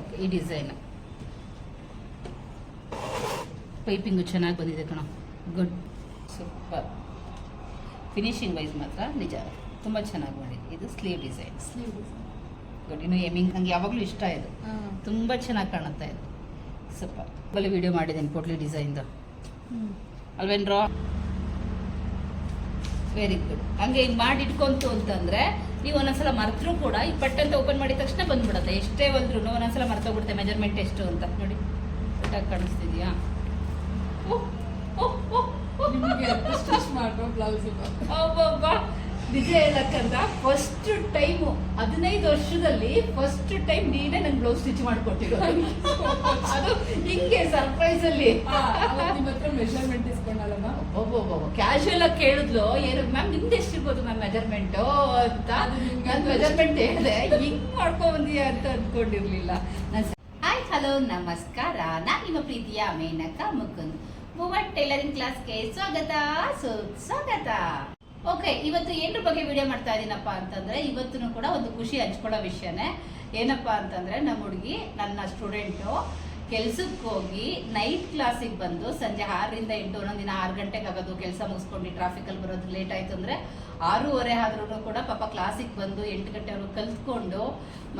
Okay ಈ design piping ಚೆನ್ನಾಗಿ ಬಂದಿದೆ ಕಣ. ಗುಡ್ ಸೂಪರ್ ಫಿನಿಶಿಂಗ್ ವೈಸ್ ಮಾತ್ರ ನಿಜ. ತುಂಬ ಚೆನ್ನಾಗಿ ಮಾಡಿದೆ. ಇದು ಸ್ಲೀವ್ ಡಿಸೈನ್ ಸ್ಲೀವ್ ಗುಡ್ ಇನ್ನು ಎಮಿಂಗ್ ನಂಗೆ ಯಾವಾಗಲೂ ಇಷ್ಟ ಇದು. ತುಂಬ ಚೆನ್ನಾಗಿ ಕಾಣುತ್ತಾ ಇದೆ. ಸೂಪರ್ ಬಲ್ಲಿ ವಿಡಿಯೋ ಮಾಡಿದ್ದೀನಿ ಪೊಟ್ಲಿ ಡಿಸೈನ್ದು ಅಲ್ವೇನ್ರೋ? ವೆರಿ ಗುಡ್ ಹಂಗೆ ಹಿಂಗೆ ಮಾಡಿ ಇಟ್ಕೊಂತು ಅಂತಂದ್ರೆ ನೀವು ಒಂದೊಂದ್ಸಲ ಮರೆತರೂ ಕೂಡ ಈ ಪಟ್ಟೆ ಅಂತ ಓಪನ್ ಮಾಡಿದ ತಕ್ಷಣ ಬಂದ್ಬಿಡುತ್ತೆ. ಎಷ್ಟೇ ಬಂದ್ರು ಒಂದೊಂದ್ಸಲ ಮರ್ತೋಗ್ಬಿಡುತ್ತೆ ಮೆಜರ್ಮೆಂಟ್ ಎಷ್ಟು ಅಂತ. ನೋಡಿ ಕರೆಕ್ಟಾಗಿ ಕಾಣಿಸ್ತಿದ್ಯಾ? ಓಹ್, ಓಹ್, ಓಹ್, ಓಹ್. ನಿಜ ಹೇಳಕ್ಕಂತ ಫಸ್ಟ್ ಟೈಮ್ ಹದಿನೈದು ವರ್ಷದಲ್ಲಿ ಫಸ್ಟ್ ಟೈಮ್ ನೀನೇ ನಂಗೆ ಬ್ಲೌಸ್ ಸ್ಟಿಚ್ ಮಾಡಿಕೊಟ್ಟಿರೋ ಅದು ಹಿಂಗೆ ಸರ್ಪ್ರೈಸ್ ಅಲ್ಲಿ. ಮೆಷರ್ಮೆಂಟ್ ಇಸ್ಕೊಂಡಲ್ಲ ಮ್ಯಾಮ್ ಒಬ್ಬೊಬ್ಬ ಕ್ಯಾಶುಯಲ್ ಆಗಿ ಕೇಳಿದ್ಲು ಏನು ಮ್ಯಾಮ್ ನಿಮ್ದು ಎಷ್ಟಿರ್ಬೋದು ಮ್ಯಾಮ್ ಮೆಜರ್ಮೆಂಟ್ ಅಂತ. ನನ್ ಮೆಜರ್ಮೆಂಟ್ ಹೇಳಿದೆ. ಹಿಂಗ್ ಮಾಡ್ಕೊ ಬಂದೀಯ ಅಂತ ಅಂದ್ಕೊಂಡಿರ್ಲಿಲ್ಲ ಹಾಯ್ ಹಲೋ ನಮಸ್ಕಾರ. ನಾನು ನಿಮ್ಮ ಪ್ರೀತಿಯ ಮೇನಕ ಮುಕುಂದ್. ಮೂವನ್ ಟೈಲರಿಂಗ್ ಕ್ಲಾಸ್ಗೆ ಸ್ವಾಗತ. ಸುಸ್ವಾಗತ ಓಕೆ ಇವತ್ತು ಏನ್ರ ಬಗ್ಗೆ ವಿಡಿಯೋ ಮಾಡ್ತಾ ಇದ್ದೀನಪ್ಪ ಅಂತಂದ್ರೆ ಇವತ್ತು ಕೂಡ ಒಂದು ಖುಷಿ ಹಂಚ್ಕೊಳ್ಳೋ ವಿಷಯನೇ. ಏನಪ್ಪ ಅಂತಂದ್ರೆ ನಮ್ಮ ಹುಡುಗಿ, ನನ್ನ ಸ್ಟೂಡೆಂಟು ಕೆಲ್ಸಕ್ಕೆ ಹೋಗಿ ನೈಟ್ ಕ್ಲಾಸಿಗೆ ಬಂದು ಸಂಜೆ ಆರರಿಂದ ಎಂಟು, ಒಂದೊಂದು ದಿನ ಆರು ಗಂಟೆಗೆ ಆಗೋದು, ಕೆಲಸ ಮುಗಿಸ್ಕೊಂಡು ಟ್ರಾಫಿಕಲ್ಲಿ ಬರೋದು ಲೇಟ್ ಆಯಿತು ಅಂದರೆ ಆರೂವರೆ ಆದ್ರೂ ಕೂಡ ಪಾಪ ಕ್ಲಾಸಿಗೆ ಬಂದು ಎಂಟು ಗಂಟೆವರೆಗೂ ಕಲ್ತ್ಕೊಂಡು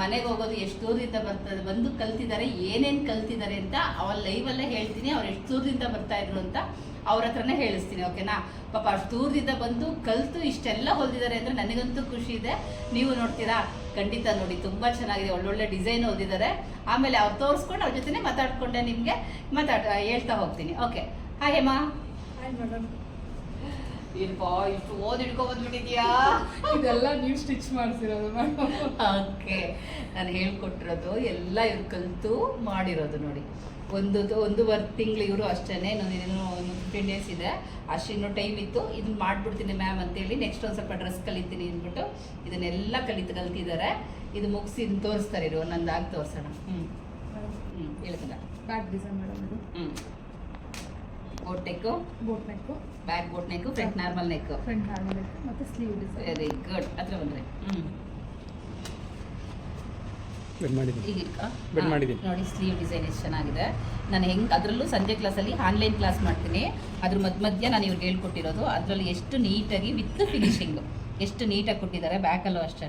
ಮನೆಗೆ ಹೋಗೋದು ಎಷ್ಟು ದೂರದಿಂದ ಬರ್ತದೆ ಬಂದು ಕಲ್ತಿದ್ದಾರೆ ಏನೇನು ಕಲ್ತಿದ್ದಾರೆ ಅಂತ ಅವ್ರ ಲೈವಲ್ಲೇ ಹೇಳ್ತೀನಿ, ಅವ್ರು ಎಷ್ಟು ದೂರದಿಂದ ಬರ್ತಾ ಇದ್ರು ಅಂತ ಅವ್ರ ಹತ್ರನೇ ಹೇಳಿಸ್ತೀನಿ ಓಕೆನಾ ಪಾಪ ಅಷ್ಟು ದೂರದಿಂದ ಬಂದು ಕಲ್ತು ಇಷ್ಟೆಲ್ಲ ಹೊಲ್ದಿದ್ದಾರೆ ಅಂದರೆ ನನಗಂತೂ ಖುಷಿ ಇದೆ. ನೀವು ನೋಡ್ತೀರಾ? ಖಂಡಿತ ನೋಡಿ ತುಂಬ ಚೆನ್ನಾಗಿದೆ ಒಳ್ಳೊಳ್ಳೆ ಡಿಸೈನ್ ಓದಿದ್ದಾರೆ. ಆಮೇಲೆ ಅವ್ರು ತೋರಿಸ್ಕೊಂಡು ಅವ್ರ ಜೊತೆ ಮಾತಾಡ್ಕೊಂಡೆ ನಿಮಗೆ ಮಾತಾಡ್ ಹೇಳ್ತಾ ಹೋಗ್ತೀನಿ. Okay hi Hema hi madam ಇಲ್ಪಾ ಇಷ್ಟು ಓದ್ ಹಿಡ್ಕೊಬಂದ್ಬಿಟ್ಟಿದ್ಯಾ ಇದೆಲ್ಲ ನೀವು ಸ್ಟಿಚ್ ಮಾಡಿಸಿರೋದು ಓಕೆ ನಾನು ಹೇಳ್ಕೊಟ್ಟಿರೋದು ಎಲ್ಲ ಇವ್ರು ಕಲಿತು ಮಾಡಿರೋದು ನೋಡಿ. ಒಂದು ಒಂದೂವರೆ ತಿಂಗಳು ಇವರು ಅಷ್ಟೇ ಇನ್ನೊಂದು ಒಂದು ಫಿಫ್ಟೀನ್ ಡೇಸ್ ಇದೆ. ಅಷ್ಟಿನ್ನೂ ಟೈಮ್ ಇತ್ತು. ಇದನ್ನ ಮಾಡಿಬಿಡ್ತೀನಿ ಮ್ಯಾಮ್ ಅಂತೇಳಿ ನೆಕ್ಸ್ಟ್ ಒಂದು ಸ್ವಲ್ಪ ಡ್ರೆಸ್ ಕಲಿತೀನಿ ಅಂದ್ಬಿಟ್ಟು ಇದನ್ನೆಲ್ಲ ಕಲಿತು ಕಲ್ತಿದ್ದಾರೆ ಇದು ಮುಗಿಸಿ ಇದನ್ನ ತೋರಿಸ್ತಾರೆ ಇರು ಒಂದೊಂದಾಗಿ ತೋರಿಸೋಣ. ಹ್ಞೂ ಹ್ಞೂ ಹೇಳ್ತದ ಬ್ಯಾಕ್ ಡಿಸೈನ್ ಮಾಡೋಣ ಇದು ಹ್ಞೂ boat neck boat neck back boat neck front normal neck front normal neck ಮತ್ತು ಸ್ಲೀವ್ ಡಿಸೈನ್ ವೆರಿ ಗುಡ್ ಹತ್ರ ಬಂದರೆ. ಹ್ಞೂ ಬೆಡ್ ಮಾಡಿದ್ದೀನಿ. ಬೆಡ್ ಮಾಡಿದ್ದೀನಿ. ನೋಡಿ ಸ್ಲೀವ್ ಡಿಸೈನ್ ಎಷ್ಟು ಚೆನ್ನಾಗಿದೆ. ನಾನು ಹೆಂಗೆ ಅದರಲ್ಲೂ ಸಂಜೆ ಕ್ಲಾಸಲ್ಲಿ ಆನ್ಲೈನ್ ಕ್ಲಾಸ್ ಮಾಡ್ತೀನಿ. ಅದ್ರ ಮಧ್ಯ ಮಧ್ಯ ನಾನು ಇವ್ರಿಗೆ ಹೇಳ್ಕೊಟ್ಟಿರೋದು ಅದರಲ್ಲಿ ಎಷ್ಟು ನೀಟಾಗಿ ವಿತ್ ಫಿನಿಶಿಂಗ್ ಎಷ್ಟು ನೀಟಾಗಿ ಕೊಟ್ಟಿದ್ದಾರೆ ಬ್ಯಾಕಲ್ಲೂ ಅಷ್ಟೇ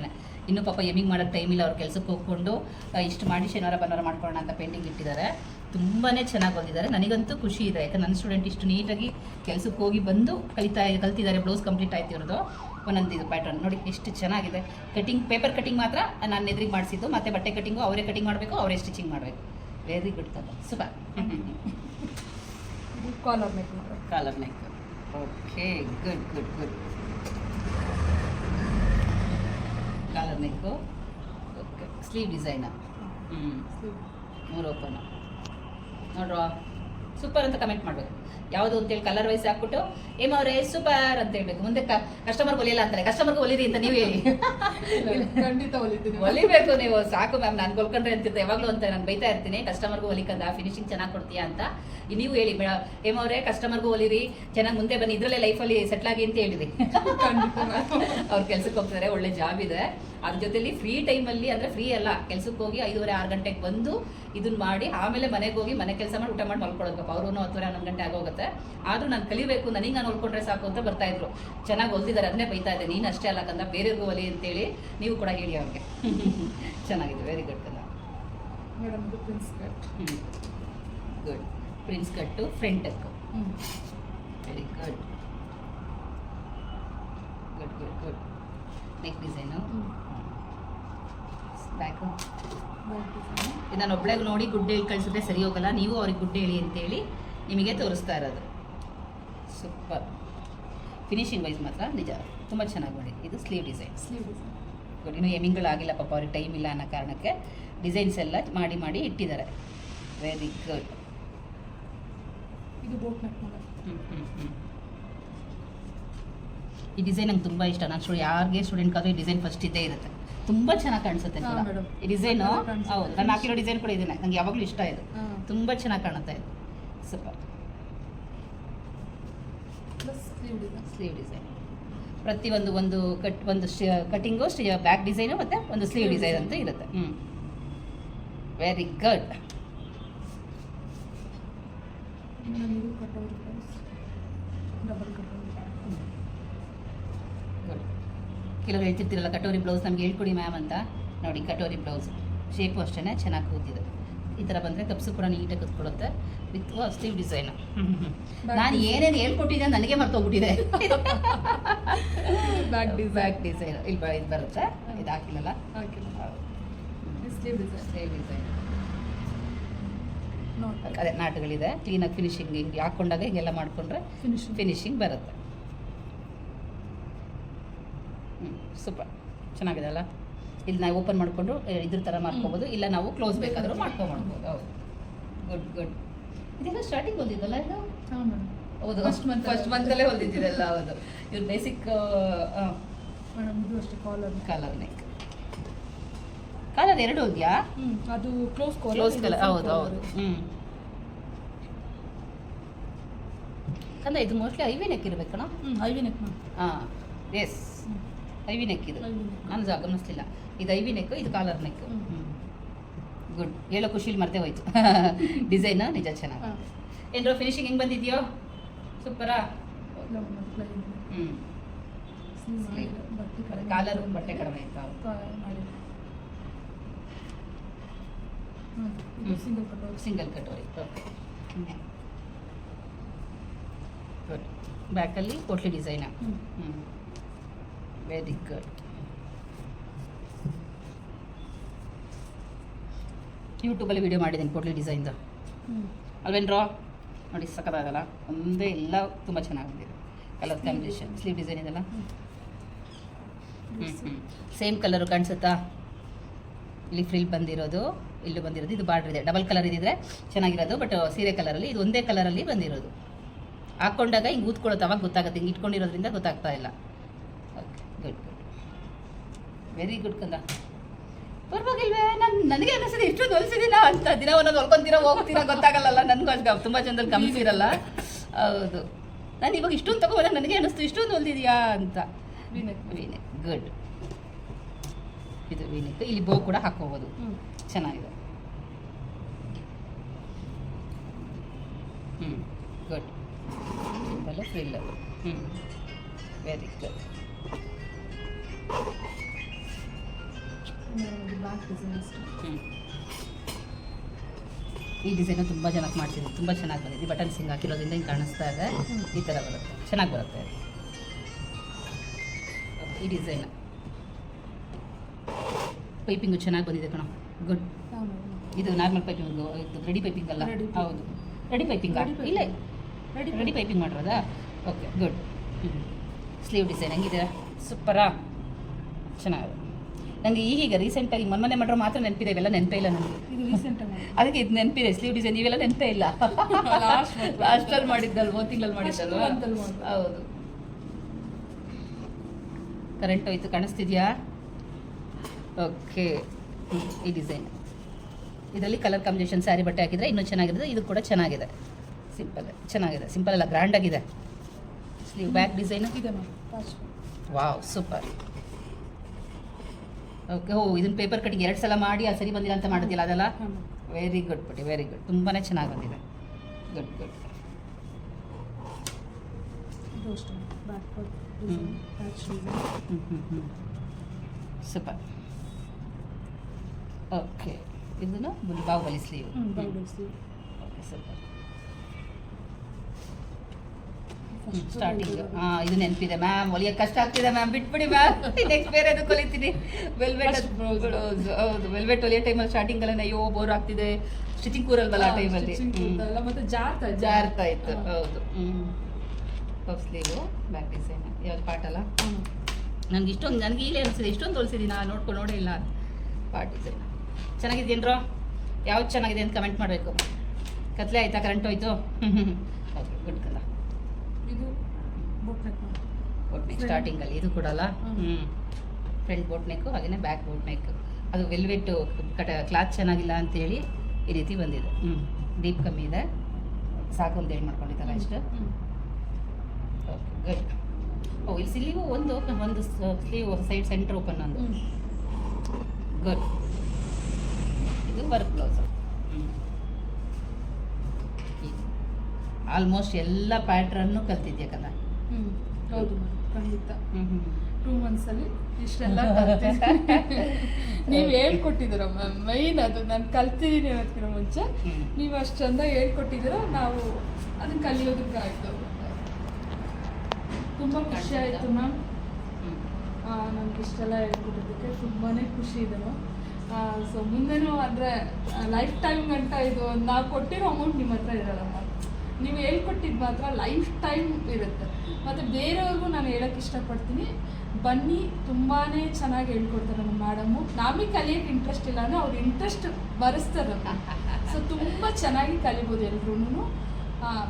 ಇನ್ನು ಪಾಪ ಎಮಿಂಗ್ ಮಾಡೋ ಟೈಮ್ ಇಲ್ಲ ಅವ್ರ ಕೆಲಸಕ್ಕೆ ಹೋಗ್ಕೊಂಡು ಇಷ್ಟು ಮಾಡಿ ಶನಿವಾರ ಭಾನುವಾರ ಮಾಡ್ಕೊಳ್ಳೋಣ ಅಂತ ಪೇಂಟಿಂಗ್ ಇಟ್ಟಿದ್ದಾರೆ. ತುಂಬಾ ಚೆನ್ನಾಗಿ ಓದಿದ್ದಾರೆ ನನಗಂತೂ ಖುಷಿ ಇದೆ. ಯಾಕಂದ್ರೆ ನನ್ನ ಸ್ಟೂಡೆಂಟ್ ಇಷ್ಟು ನೀಟಾಗಿ ಕೆಲಸಕ್ಕೆ ಹೋಗಿ ಬಂದು ಕಲಿತಾ ಕಲ್ತಿದ್ದಾರೆ ಬ್ಲೌಸ್ ಕಂಪ್ಲೀಟ್ ಆಯ್ತು ಇರೋದು ಒಂದೊಂದು ಇದು ಪ್ಯಾಟರ್ನ್ ನೋಡಿ ಎಷ್ಟು ಚೆನ್ನಾಗಿದೆ. ಕಟಿಂಗ್ ಪೇಪರ್ ಕಟಿಂಗ್ ಮಾತ್ರ ನಾನು ಎದುರಿಗೆ ಮಾಡಿಸಿದ್ದು. ಮತ್ತೆ ಬಟ್ಟೆ ಕಟಿಂಗು ಅವರೇ ಕಟಿಂಗ್ ಮಾಡಬೇಕು ಅವರೇ ಸ್ಟಿಚಿಂಗ್ ಮಾಡಬೇಕು. Very good colour super collar neck collar neck okay good good good collar neck okay sleeve design ಹ್ಞೂ ಮೂರು ಓಪನ್ ನೋಡ್ರ ಸೂಪರ್ ಅಂತ ಕಮೆಂಟ್ ಮಾಡಬೇಕು. ಯಾವುದು ಅಂತೇಳಿ ಕಲರ್ ವೈಸ್ ಹಾಕ್ಬಿಟ್ಟು ಏಮ್ ಅವರೇ ಸೂಪರ್ ಅಂತ ಹೇಳ್ಬೇಕು. ಮುಂದೆ ಕಸ್ಟಮರ್ ಒಲಿಯಲ್ಲ ಅಂತಾರೆ. ಕಸ್ಟಮರ್ ಒಲಿರಿ ಅಂತ ನೀವು ಹೇಳಿ. ಖಂಡಿತ ಹೊಲಿತೀನಿ ಒಲಿಬೇಕು ನೀವು. ಸಾಕು ಮ್ಯಾಮ್ ನಾನು ಕೊಲ್ಕೊಂಡ್ರೆ ಅಂತಿರ್ತೆ ಯಾವಾಗಲೂ ಅಂತ ನಾನು ಬೈತಾ ಇರ್ತೀನಿ. ಕಸ್ಟಮರ್ಗೂ ಒಲಿಕಂದ ಫಿನಿಶಿಂಗ್ ಚೆನ್ನಾಗಿ ಕೊಡ್ತೀಯಾ ಅಂತ. ನೀವು ಹೇಳಿ ಏಮ್ ಅವರೇ ಕಸ್ಟಮರ್ಗೂ ಒಲಿರಿ. ಚೆನ್ನಾಗಿ ಮುಂದೆ ಬನ್ನಿ. ಇದರಲ್ಲೇ ಲೈಫಲ್ಲಿ ಸೆಟ್ಲ್ ಆಗಿ ಅಂತ ಹೇಳಿರಿ. ಅವ್ರ ಕೆಲ್ಸಕ್ಕೆ ಹೋಗ್ತಾರೆ. ಒಳ್ಳೆ ಜಾಬ್ ಇದೆ. ಅದ್ರ ಜೊತೆಲಿ ಫ್ರೀ ಟೈಮಲ್ಲಿ ಅಂದ್ರೆ ಫ್ರೀ ಅಲ್ಲ. ಕೆಲ್ಸಕ್ಕೆ ಹೋಗಿ ಐದೂವರೆ ಆರು ಗಂಟೆಗೆ ಬಂದು ಇದನ್ನ ಮಾಡಿ ಆಮೇಲೆ ಮನೆಗೆ ಹೋಗಿ ಮನೆ ಕೆಲಸ ಮಾಡಿ ಊಟ ಮಾಡಿ ಮಲ್ಕೊಳ್ಳೋದು ಅವರು ಹತ್ತುವರೆ ಹನ್ನೊಂದು ಗಂಟೆ ಆಗೋಗುತ್ತೆ ಆದರೂ ನಾನು ಕಲಿಬೇಕು ನನಗೆ ನಾನು ಹೊಲ್ಕೊಂಡ್ರೆ ಸಾಕು ಅಂತ ಬರ್ತಾ ಇದ್ರು. ಚೆನ್ನಾಗಿ ಹೊಲ್ದಿದ್ದಾರೆ ಅದನ್ನೇ ಬೈತಾ ಇದೆ ನೀನು ಅಷ್ಟೇ ಅಲ್ಲ ಕಂದ ಬೇರೆಯವ್ರಿಗೂ ಒಲಿ ಅಂತೇಳಿ ನೀವು ಕೂಡ ಹೇಳಿ ಅವ್ರಿಗೆ. ಚೆನ್ನಾಗಿದೆ ವೆರಿ ಗುಡ್ ಕಂದ. ಮೇಡಮ್ ಇದು ಪ್ರಿನ್ಸ್ ಕಟ್. ಹ್ಞೂ good prince cut front tech very good good good good neck design back ನಾನು ಒಬ್ಳೆಗೆ ನೋಡಿ ಗುಡ್ಡೆ ಹೇಳಿ ಕಳಿಸಿದ್ರೆ ಸರಿ ಹೋಗಲ್ಲ. ನೀವು ಅವ್ರಿಗೆ ಗುಡ್ಡೆ ಹೇಳಿ ಅಂತೇಳಿ ನಿಮಗೆ ತೋರಿಸ್ತಾ ಇರೋದು. ಸೂಪರ್ ಫಿನಿಶಿಂಗ್ ವೈಸ್ ಮಾತ್ರ ನಿಜ. ತುಂಬ ಚೆನ್ನಾಗಿ ಮಾಡಿ. ಇದು ಸ್ಲೀವ್ ಡಿಸೈನ್ ಸ್ಲೀವ್ ಡಿಸೈನ್ ಇನ್ನು ಎಮಿಂಗ್ಗಳಾಗಿಲ್ಲ ಪಾಪ ಅವ್ರಿಗೆ ಟೈಮ್ ಇಲ್ಲ ಅನ್ನೋ ಕಾರಣಕ್ಕೆ ಡಿಸೈನ್ಸ್ ಎಲ್ಲ ಮಾಡಿ ಮಾಡಿ ಇಟ್ಟಿದ್ದಾರೆ. ವೆರಿ ಗುಡ್ ಇದು ಬೋಟ್ ಈ ಡಿಸೈನ್ ನಂಗೆ ತುಂಬ ಇಷ್ಟ. ನಾನು ಸ್ಟೂಡೆಂಟ್ ಯಾರಿಗೆ ಸ್ಟೂಡೆಂಟ್ಗಾದ್ರೂ ಈ ಡಿಸೈನ್ ಫಸ್ಟ್ ಇದ್ದೇ ಇರುತ್ತೆ. ತುಂಬ ಚೆನ್ನಾಗಿ ಕಾಣಿಸುತ್ತೆ ಕೂಡ. ಈ ಡಿಸೈನು ಹೌದು. ನಾನು ಹಾಕಿರೋ ಡಿಸೈನ್ ಕೂಡ ಇದನ್ನ ನಂಗೆ ಯಾವಾಗಲೂ ಇಷ್ಟ ಇದು. ತುಂಬ ಚೆನ್ನಾಗಿ ಕಾಣುತ್ತೆ ಇದು. ಪ್ಲಸ್ ಸ್ಲೀವ್ ಡಿಸೈನ್ ಪ್ರತಿ ಒಂದು ಪ್ರತಿಯೊಂದು ಒಂದು ಕಟ್ ಒಂದು ಕಟಿಂಗು ಬ್ಯಾಕ್ ಡಿಸೈನು ಮತ್ತೆ ಒಂದು ಸ್ಲೀವ್ ಡಿಸೈನ್ ಅಂತ ಇರುತ್ತೆ. ಹ್ಞೂ ವೆರಿ ಗುಡ್ ಕೆಲವರು ಹೇಳ್ತಿರ್ತೀರಲ್ಲ ಕಟೋರಿ ಬ್ಲೌಸ್ ನಮ್ಗೆ ಹೇಳ್ಕೊಡಿ ಮ್ಯಾಮ್ ಅಂತ. ನೋಡಿ ಕಟೋರಿ ಬ್ಲೌಸ್ ಶೇಪು ಅಷ್ಟೇ ಚೆನ್ನಾಗಿ ಕೂತಿದೆ. ಈ ಥರ ಬಂದರೆ ಕಪ್ಸು ಕೂಡ ನೀಟಾಗಿ ಕೂತ್ಕೊಳ್ಳುತ್ತೆ ವಿತ್ ಸ್ಲೀವ್ ಡಿಸೈನ್ ನಾನು ಏನೇನು ಹೇಳ್ಕೊಟ್ಟಿದ್ದೆ ನನಗೆ ಮರ್ತೋಗ್ಬಿಟ್ಟಿದೆ. ಬ್ಯಾಕ್ ಡಿಸೈನ್ ಬ್ಯಾಕ್ ಡಿಸೈನ್ ಇಲ್ಲಿ ಬ- ಇದು ಬರುತ್ತೆ. ಇದು ಹಾಕಿಲ್ಲಲ್ಲ? ಸ್ಲೀವ್ ಡಿಸೈನ್ ಸ್ಲೀವ್ ಡಿಸೈನ್ ಅದೇ ನಾಟುಗಳಿದೆ. ಕ್ಲೀನಾಗಿ ಫಿನಿಶಿಂಗ್ ಹಿಂಗೆ ಹಾಕ್ಕೊಂಡಾಗ ಹಿಂಗೆಲ್ಲ ಮಾಡಿಕೊಂಡ್ರೆ ಫಿನಿಶಿಂಗ್ ಫಿನಿಶಿಂಗ್ ಬರುತ್ತೆ. ಹ್ಞೂ ಸೂಪರ್ ಚೆನ್ನಾಗಿದೆ ಅಲ್ಲ? ಇಲ್ಲಿ ನಾವು ಓಪನ್ ಮಾಡಿಕೊಂಡು ಇದ್ರ ಥರ ಮಾಡ್ಕೋಬೋದು. ಇಲ್ಲ ನಾವು ಕ್ಲೋಸ್ ಬೇಕಾದರೂ ಮಾಡ್ಕೊಂಡ್ಬೋದು ಹೌದು. ಗುಡ್ ಗುಡ್ ಇದೆಲ್ಲ ಸ್ಟಾರ್ಟಿಂಗ್ ಹೊಂದಿದ್ದಲ್ಲ ಇದು? ಹೌದು. ಫಸ್ಟ್ ಮಂತ್ ಫಸ್ಟ್ ಮಂತಲ್ಲೇ ಹೊಲ್ದಿದ್ದಿರಲ್ಲ ಹೌದು. ಇವ್ರು ಬೇಸಿಕ್ ಅಷ್ಟೇ ಕಾಲರ್ ಕಾಲರ್ ನೆಕ್ ಕಾಲರ್ ಎರಡು ಹೊಂದ್ಯಾ ಅದು ಕ್ಲೋಸ್ ಕ್ಲೋಸ್ ಕಲರ್ ಹೌದು ಹೌದು. ಹ್ಞೂ ಅಂದ್ರೆ ಇದು ಮೋಸ್ಟ್ಲಿ ಐವಿ ನೆಕ್ ಇರಬೇಕಣ್ಣ? ಹ್ಞೂ ಐವಿ ನೆಕ್ ಹಾಂ. ಎಸ್ ಐವಿ ನೆಕ್ ಇದು. ನಾನು ಗಮನಿಸ್ಲಿಲ್ಲ. ಇದು ಐವಿ ನೆಕ್ ಇದು ಕಾಲರ್ ನೆಕ್. ಗುಡ್. ಹೇಳೋ ಖುಷಿಲಿ ಮರ್ತೇ ಹೋಯ್ತು. ಡಿಸೈನ್ ನಿಜ ಚೆನ್ನಾಗಿ. ಏನರೋ ಫಿನಿಶಿಂಗ್ ಹೆಂಗೆ ಬಂದಿದ್ಯೋ? ಸೂಪರಾ? ಹ್ಞೂ ಕಾಲರ್ ಬಟ್ಟೆ ಕಡಿಮೆ ಇತ್ತು. Single katori single katori okay good ಬ್ಯಾಕಲ್ಲಿ ಕೋಟ್ಲಿ ಡಿಸೈನ. ಹ್ಞೂ YouTube ಗುಡ್ ಯೂಟ್ಯೂಬಲ್ಲಿ ವೀಡಿಯೋ ಮಾಡಿದ್ದೀನಿ ಕೊಡ್ಲಿ ಡಿಸೈನ್ದು ಅಲ್ವೇನ್ರೋ? ನೋಡಿ ಸಕ್ಕದಾಗಲ್ಲ ಒಂದೇ ಎಲ್ಲ ತುಂಬ ಚೆನ್ನಾಗಿದೆ ಕಲರ್ ಕಾಂಬಿನೇಷನ್ ಸ್ಲೀವ್ ಡಿಸೈನ್ ಇದೆಲ್ಲ? ಹ್ಞೂ ಹ್ಞೂ ಸೇಮ್ ಕಲರು ಕಾಣಿಸುತ್ತಾ? ಇಲ್ಲಿ ಫ್ರಿಲ್ ಬಂದಿರೋದು ಇಲ್ಲಿ ಬಂದಿರೋದು ಇದು ಬಾರ್ಡ್ರ್ ಇದೆ. ಡಬಲ್ ಕಲರ್ ಇದ್ದಿದ್ರೆ ಚೆನ್ನಾಗಿರೋದು ಬಟ್ ಸೀರೆ ಕಲರಲ್ಲಿ ಇದು ಒಂದೇ ಕಲರಲ್ಲಿ ಬಂದಿರೋದು. ಹಾಕ್ಕೊಂಡಾಗ ಹಿಂಗೆ ಊದ್ಕೊಳ್ಳೋದು ಅವಾಗ ಗೊತ್ತಾಗುತ್ತೆ. ಹಿಂಗೆ ಇಟ್ಕೊಂಡಿರೋದ್ರಿಂದ ಗೊತ್ತಾಗ್ತಾ ಇಲ್ಲ. ವೆರಿ ಗುಡ್ ಕಂದ. ಪರವಾಗಿಲ್ವೇ ನಾನು ನನಗೆ ಅನಿಸಿದೆ ಇಷ್ಟೊಂದು ಹೊಲಿಸಿದ್ದೀನ ಅಂತ. ದಿನ ಒಂದೊಂದು ಹೊಲ್ಕೊಂತೀರಾ ಹೋಗ್ತೀರಾ ಗೊತ್ತಾಗಲ್ಲ ನನಗೂ ಅಷ್ಟು ತುಂಬ ಜನದಲ್ಲಿ ಗಮನಿಸಿರಲ್ಲ ಹೌದು. ನಾನು ಇವಾಗ ಇಷ್ಟೊಂದು ತಗೋಬೋದ ನನಗೆ ಅನ್ನಿಸ್ತು ಇಷ್ಟೊಂದು ಹೊಲ್ದಿದ್ಯಾ ಅಂತ. V neck V neck good ಇದು ವೀನೆಕ್ ಇಲ್ಲಿ ಬೋ ಕೂಡ ಹಾಕೋಬೋದು ಚೆನ್ನಾಗಿದೆ. ಹ್ಞೂ ಗುಡ್ ಸಿಂಪಲ್ ಫ್ರಿಲ್ ಹ್ಞೂ ವೆರಿ ಗುಡ್ ಬ್ಲ್ಯಾಕ್ ಡಿಸೈನ್ ಈ ಡಿಸೈನು ತುಂಬ ಚೆನ್ನಾಗಿ ಮಾಡ್ತೀನಿ ತುಂಬ ಚೆನ್ನಾಗಿ ಬಂದಿದೆ. ಬಟನ್ ಸಿಂಗ್ ಹಾಕಿರೋದ್ರಿಂದ ಹಿಂಗೆ ಕಾಣಿಸ್ತಾ ಇದೆ. ಈ ಥರ ಬರುತ್ತೆ. ಚೆನ್ನಾಗಿ ಬರುತ್ತೆ ಈ ಡಿಸೈನ್ ಪೈಪಿಂಗು ಚೆನ್ನಾಗಿ ಬಂದಿದೆ ಕಣ. ಗುಡ್ ಇದು ನಾರ್ಮಲ್ ಪೈಪಿಂಗು ಇದು ರೆಡಿ ಪೈಪಿಂಗ್ ಅಲ್ಲ? ಹೌದು. Ready piping. ಇಲ್ಲೇ? ರೆಡಿ ರೆಡಿ ಪೈಪಿಂಗ್ ಮಾಡಿರೋದಾ? ಓಕೆ ಗುಡ್ ಸ್ಲೀವ್ ಡಿಸೈನ್ ಹೆಂಗಿದೆ? ಸೂಪರಾ ಚೆನ್ನಾಗಿದೆ. ನನಗೆ ಈಗೀಗ ರೀಸೆಂಟಾಗಿ ಮೊನ್ನೆ ಮಾಡಿರೋ ಮಾತ್ರ ನೆನಪಿದೆ ಇವೆಲ್ಲ ನೆನಪೇ ಇಲ್ಲ ನನಗೆ ಅದಕ್ಕೆ ಇದು ನೆನಪಿದೆ ಸ್ಲೀವ್ ಡಿಸೈನ್ ಇವೆಲ್ಲ ನೆನಪೇ ಇಲ್ಲ. ಲಾಸ್ಟಲ್ಲಿ ಮಾಡಿದ್ದಲ್ವ? ತಿಂಗಳಲ್ಲಿ ಮಾಡಿದ್ದಲ್ವ. ಹೌದು. ಕರೆಂಟ್ ಹೋಯ್ತು ಕಾಣಿಸ್ತಿದ್ಯಾ? ಓಕೆ ಈ ಡಿಸೈನ್ ಇದರಲ್ಲಿ ಕಲರ್ ಕಾಂಬಿನೇಷನ್ ಸ್ಯಾರಿ ಬಟ್ಟೆ ಹಾಕಿದರೆ ಇನ್ನೂ ಚೆನ್ನಾಗಿರುತ್ತೆ ಇದು ಕೂಡ ಚೆನ್ನಾಗಿದೆ. ಸಿಂಪಲ್ ಚೆನ್ನಾಗಿದೆ. ಸಿಂಪಲ್ ಅಲ್ಲ ಗ್ರ್ಯಾಂಡ್ ಆಗಿದೆ. ಸ್ಲೀವ್ ಬ್ಯಾಕ್ ಡಿಸೈನ್ ಇದೆ ವಾವ್ ಸೂಪರ್ ಓಕೆ ಓ ಇದನ್ನ ಪೇಪರ್ ಕಟ್ಟಿಗೆ ಎರಡು ಸಲ ಮಾಡಿ ಅದು ಸರಿ ಬಂದಿಲ್ಲ ಅಂತ ಮಾಡೋದಿಲ್ಲ ಅದೆಲ್ಲ? ವೆರಿ ಗುಡ್ ಪಟ್ಟಿ ವೆರಿ ಗುಡ್ ತುಂಬಾ ಚೆನ್ನಾಗಿ ಬಂದಿದೆ. ಗುಡ್ ಗುಡ್ ಸೂಪರ್ ಓಕೆ ಇದನ್ನು Baahubali sleeve okay super starting ಹಾಂ ಇದು ನೆನಪಿದೆ ಮ್ಯಾಮ್ ಒಲಿಯ ಕಷ್ಟ ಆಗ್ತಿದೆ ಮ್ಯಾಮ್ ಬಿಟ್ಬಿಡಿ ಮ್ಯಾಮ್ ನೆಕ್ಸ್ಟ್ ಬೇರೆ ಅದು ಹೊಲಿತೀನಿ ವೆಲ್ವೆಟ್. ಹೌದು. ವೆಲ್ವೆಟ್ ಹೊಲಿಯೋ ಟೈಮಲ್ಲಿ ಅಲ್ಲ ಅಯ್ಯೋ ಬೋರ್ ಆಗ್ತಿದೆ. ಸ್ಟಿಚಿಂಗ್ ಕೂರಲ್ವಲ್ಲ ಆ ಟೈಮಲ್ಲಿ ಮತ್ತೆ ಜಾರ್ತಾ. ಜಾರ್ತಾ ಇತ್ತು ಹೌದು. ಹ್ಞೂ ಪಫ್ ಸ್ಲೀವು ಬ್ಯಾಕ್ ಡಿಸೈನ್ ಯಾವ್ದು ಪಾಟಲ್ಲ. ನನಗೆ ಇಷ್ಟೊಂದು ನನಗೆ ಈಗಲೇ ಅನಿಸಿದೆ. ಇಷ್ಟೊಂದು ಹೊಲಿಸಿದ್ದೀನಿ ನಾನು ನೋಡ್ಕೊಂಡು ನೋಡೇ ಇಲ್ಲ. ಪಾರ್ಟ್ ಡಿಸೈನ್ ಚೆನ್ನಾಗಿದೆಯೇನ್ರೋ ಯಾವ್ದು ಚೆನ್ನಾಗಿದೆ ಅಂತ ಕಮೆಂಟ್ ಮಾಡಬೇಕು. ಕತ್ಲೆ ಆಯ್ತಾ? ಕರೆಂಟ್ ಹೋಯ್ತು? ಓಕೆ ಗುಡ್ ಕಲ ಇದು ಬೋಟ್ ನೆಕ್ ಮಾಡಿ ಬೋಟ್ ನೆಕ್. ಸ್ಟಾರ್ಟಿಂಗಲ್ಲಿ ಇದು ಕೊಡಲ್ಲ. ಹ್ಞೂ ಫ್ರಂಟ್ ಬೋಟ್ ನೆಕ್ಕು ಹಾಗೆಯೇ ಬ್ಯಾಕ್ ಬೋಟ್ ನೆಕ್ ಅದು ವೆಲ್ವೆಟ್ ಕಟ ಕ್ಲಾತ್ ಚೆನ್ನಾಗಿಲ್ಲ ಅಂತೇಳಿ ಈ ರೀತಿ ಬಂದಿದೆ. ಹ್ಞೂ ಡೀಪ್ ಕಮ್ಮಿ ಇದೆ. ಸಾಕು ಅಂತ ಹೇಳಿ ಮಾಡ್ಕೊಂಡಿದ್ದಲ್ಲ ಓಕೆ ಗುಡ್ ಓ ಇಲ್ಲಿ ಸಿಲ್ಲಿಗೂ ಒಂದು ಒಂದು ಸ್ಲೀವ್ ಸೈಡ್ ಸೆಂಟರ್ ಓಪನ್ ಒಂದು. ಗುಡ್ ಇದು ವರ್ಕ್ ಬ್ಲೌಸ್ ಆಲ್ಮೋಸ್ಟ್ ಎಲ್ಲ ಪ್ಯಾಟ್ರನ್ನು ಕಲ್ತಿದ್ಯಾ ಕದ ಹೌದು. ಹ್ಞೂ ಹ್ಞೂ ಟೂ ಮಂತ್ಸ್ ಅಲ್ಲಿ ಇಷ್ಟೆಲ್ಲ ನೀವು ಹೇಳ್ಕೊಟ್ಟಿದ್ದೀರ ಮ್ಯಾಮ್? ಮೈನ್ ಅದು ನಾನು ಕಲ್ತಿದ್ದೀನಿ ಅನ್ನೋದಕ್ಕಿಂತ ಮುಂಚೆ. ನೀವು ಅಷ್ಟು ಚಂದ ಹೇಳ್ಕೊಟ್ಟಿದ್ದೀರ? ನಾವು ಅದನ್ನ ಕಲಿಯೋದಕ್ಕಾಯ್ತು ತುಂಬಾ ಖುಷಿ ಆಯ್ತು ಮ್ಯಾಮ್. ನನಗೆ ಇಷ್ಟೆಲ್ಲ ಹೇಳ್ಕೊಟ್ಟಿದ್ದಕ್ಕೆ ತುಂಬಾ ಖುಷಿ ಇದೆ ಸೊ ಮುಂದೆನೂ ಅಂದರೆ ಲೈಫ್ ಟೈಮ್ ಗಂಟ ಇದು ನಾವು ಕೊಟ್ಟಿರೋ ಅಮೌಂಟ್ ನಿಮ್ಮ ಹತ್ರ ಇರಲ್ಲ ಮ್ಯಾಮ್. ನೀವು ಹೇಳ್ಕೊಟ್ಟಿದ್ದು ಮಾತ್ರ ಲೈಫ್ ಟೈಮ್ ಇರುತ್ತೆ. ಮತ್ತು ಬೇರೆಯವ್ರಿಗೂ ನಾನು ಹೇಳೋಕ್ಕೆ ಇಷ್ಟಪಡ್ತೀನಿ. ಬನ್ನಿ ತುಂಬಾ ಚೆನ್ನಾಗಿ ಹೇಳ್ಕೊಡ್ತಾರೆ ನಮ್ಮ ಮೇಡಮು ನಮಗೆ ಕಲಿಯೋಕ್ಕೆ ಇಂಟ್ರೆಸ್ಟ್ ಇಲ್ಲ, ಅಂದರೆ ಅವ್ರು ಇಂಟ್ರೆಸ್ಟ್ ಬರೆಸ್ತಾರೆ ಸೊ ತುಂಬ ಚೆನ್ನಾಗಿ ಕಲಿಬೋದು ಎಲ್ರೂ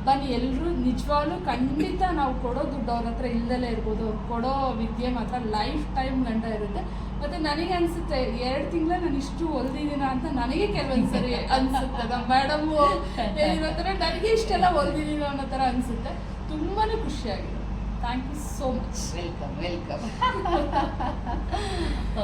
ಬನ್ನಿ ಎಲ್ಲರೂ ನಿಜವಾಗ್ಲೂ ಖಂಡಿತ ನಾವು ಕೊಡೋ ದುಡ್ಡು ಅವ್ರ ಹತ್ರ ಇಲ್ದಲೇ ಇರ್ಬೋದು. ಅವ್ರು ಕೊಡೋ ವಿದ್ಯೆ ಮಾತ್ರ ಲೈಫ್ ಟೈಮ್ ಗಂಡ ಇರುತ್ತೆ. ಮತ್ತು ನನಗೆ ಅನಿಸುತ್ತೆ, ಎರಡು ತಿಂಗಳ ನಾನು ಇಷ್ಟು ಹೊಲ್ದಿದ್ದೀನ ಅಂತ ನನಗೆ ಕೆಲವೊಂದು ಸರಿ ಅನಿಸುತ್ತೆ. ನಮ್ಮ ಮೇಡಮು ಹೇಳಿರೋ ಥರ ನನಗೆ ಇಷ್ಟೆಲ್ಲ ಹೊಲ್ದಿದ್ದೀನೋ ಅನ್ನೋ ಥರ ಅನಿಸುತ್ತೆ. ತುಂಬಾ ಖುಷಿಯಾಗಿದೆ. Thank you so much welcome welcome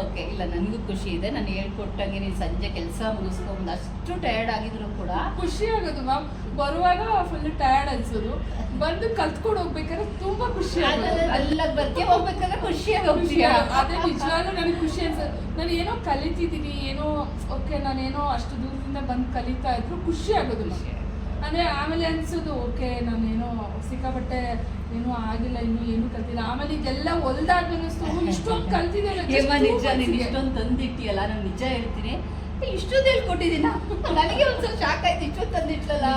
okay ಇಲ್ಲ ನನಗೂ ಖುಷಿ ಇದೆ. ನಾನು ಹೇಳ್ಕೊಟ್ಟಂಗೆ ನೀನು ಸಂಜೆ ಕೆಲಸ ಮುಗಿಸ್ಕೊಂಡು ಅಷ್ಟು ಟಯರ್ಡ್ ಆಗಿದ್ರು ಕೂಡ. ಖುಷಿ ಆಗೋದು ಮ್ಯಾಮ್ ಬರುವಾಗ ಫುಲ್ ಟಯರ್ಡ್ ಅನ್ಸೋದು. ಬಂದು ಕಲ್ತ್ಕೊಂಡು ಹೋಗ್ಬೇಕಾದ್ರೆ ತುಂಬಾ ಖುಷಿ ಆಗೋದು. ಅಲ್ಲ ಬರ್ಕೆ ಹೋಗ್ಬೇಕಾದ್ರೆ ಖುಷಿಯಾಗಿ ಹೋಗ್ತೀಯ? ಅದೇ ನಿಜವಾಗ್ಲೂ ನನಗೆ ಖುಷಿ ಅನ್ಸುತ್ತೆ ನಾನು ಏನೋ ಕಲಿತಿದ್ದೀನಿ ಏನೋ ಓಕೆ ನಾನೇನೋ ಅಷ್ಟು ದೂರದಿಂದ ಬಂದು ಕಲಿತಾ ಇದ್ರು ಖುಷಿ ಆಗೋದು ನನಗೆ ಅಂದರೆ ಆಮೇಲೆ ಅನ್ಸೋದು ಓಕೆ ನಾನೇನೋ ಸಿಕ್ಕಾಪಟ್ಟೆ ಏನೂ ಆಗಿಲ್ಲ ಇನ್ನು ಏನೂ ಕಲ್ತಿಲ್ಲ. ಆಮೇಲೆ ಇದೆಲ್ಲ ಹೊಲ್ದಾಗ ಅನಿಸ್ತು ಇಷ್ಟೊಂದು ಕಲ್ತಿದ್ದೇನೆ ನಿಜ ನೀನು ಇಷ್ಟೊಂದು ತಂದಿಟ್ಟಿಯಲ್ಲ ನಾನು ನಿಜ ಹೇಳ್ತೀನಿ. ಇಷ್ಟೊಂದು ಹೇಳ್ಕೊಟ್ಟಿದ್ದೀನ? ನನಗೆ ಒಂದ್ಸಲ ಶಾಕ್ ಆಯ್ತು ಇಷ್ಟೊಂದು ತಂದಿಟ್ಲಲ್ಲ.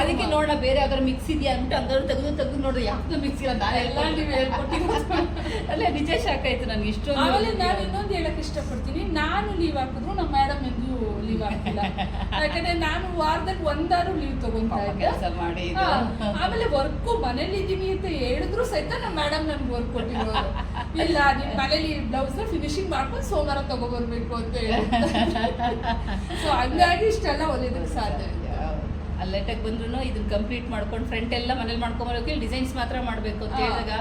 ಅದಕ್ಕೆ ನೋಡೋಣ ಬೇರೆ ಯಾವ್ದಾರು ಮಿಕ್ಸ್ ಇದೆಯಾ ಅಂದ್ಬಿಟ್ಟು ಅಂದವ್ರು ತೆಗೆದು ತೆಗೆದು ನೋಡ್ರಿ ಯಾವ್ದು ಮಿಕ್ಸ್ ಇಲ್ಲ ನಾನು ಎಲ್ಲ ನೀವು ಅಲ್ಲ ನಿಜ ಶಾಕ್ ಆಯ್ತು ನನಗೆ ಇಷ್ಟೊಂದು ಆಮೇಲೆ ನಾನು ಇನ್ನೊಂದು ಹೇಳಕ್ ಇಷ್ಟಪಡ್ತೀನಿ. ನಾನು ಲೀವ್ ಹಾಕಿದ್ರು ನಮ್ಮ ಮೇಡಮ್ ಎಂದು ಲೀವ್ ಆಗ್ತಿಲ್ಲ. ಯಾಕಂದ್ರೆ ನಾನು ವಾರದಲ್ಲಿ ಒಂದಾರು ಲೀವ್ ತಗೊಂತಾ ಇದ್ದೆ. ಕೆಲಸ ಮಾಡಿ ಆಮೇಲೆ ವರ್ಕು ಮನೇಲಿ ಇದೀನಿ ಅಂತ ಹೇಳಿದ್ರು ಸಹಿತ ನಮ್ಮ ಮೇಡಮ್ ನನ್ಗೆ ವರ್ಕ್ ಕೊಟ್ಟಿದ್ರು ಇಲ್ಲ ನಿಮ್ ಮನೇಲಿ ಬ್ಲೌಸ್ ಫಿನಿಶಿಂಗ್ ಮಾಡ್ಕೊಂಡು ಸೋಮವಾರ ತಗೊಬರ್ಬೇಕು ಅಂತ ಹೇಳಿ. ಸೊ ಹಂಗಾಗಿ ಇಷ್ಟೆಲ್ಲ ಹೊಲಿಯೋದಕ್ಕೆ ಸಾಧ್ಯ ಲೇಟಾಗಿ ಬಂದ್ರು ಇದನ್ನ ಕಂಪ್ಲೀಟ್ ಮಾಡ್ಕೊಂಡು ಫ್ರಂಟ್ ಎಲ್ಲ ಮನೇಲಿ ಮಾಡ್ಕೊಂಬರೋಕೆ ಡಿಸೈನ್ಸ್ ಮಾತ್ರ ಮಾಡಬೇಕು ಅಂತ ಹೇಳಿದಾಗ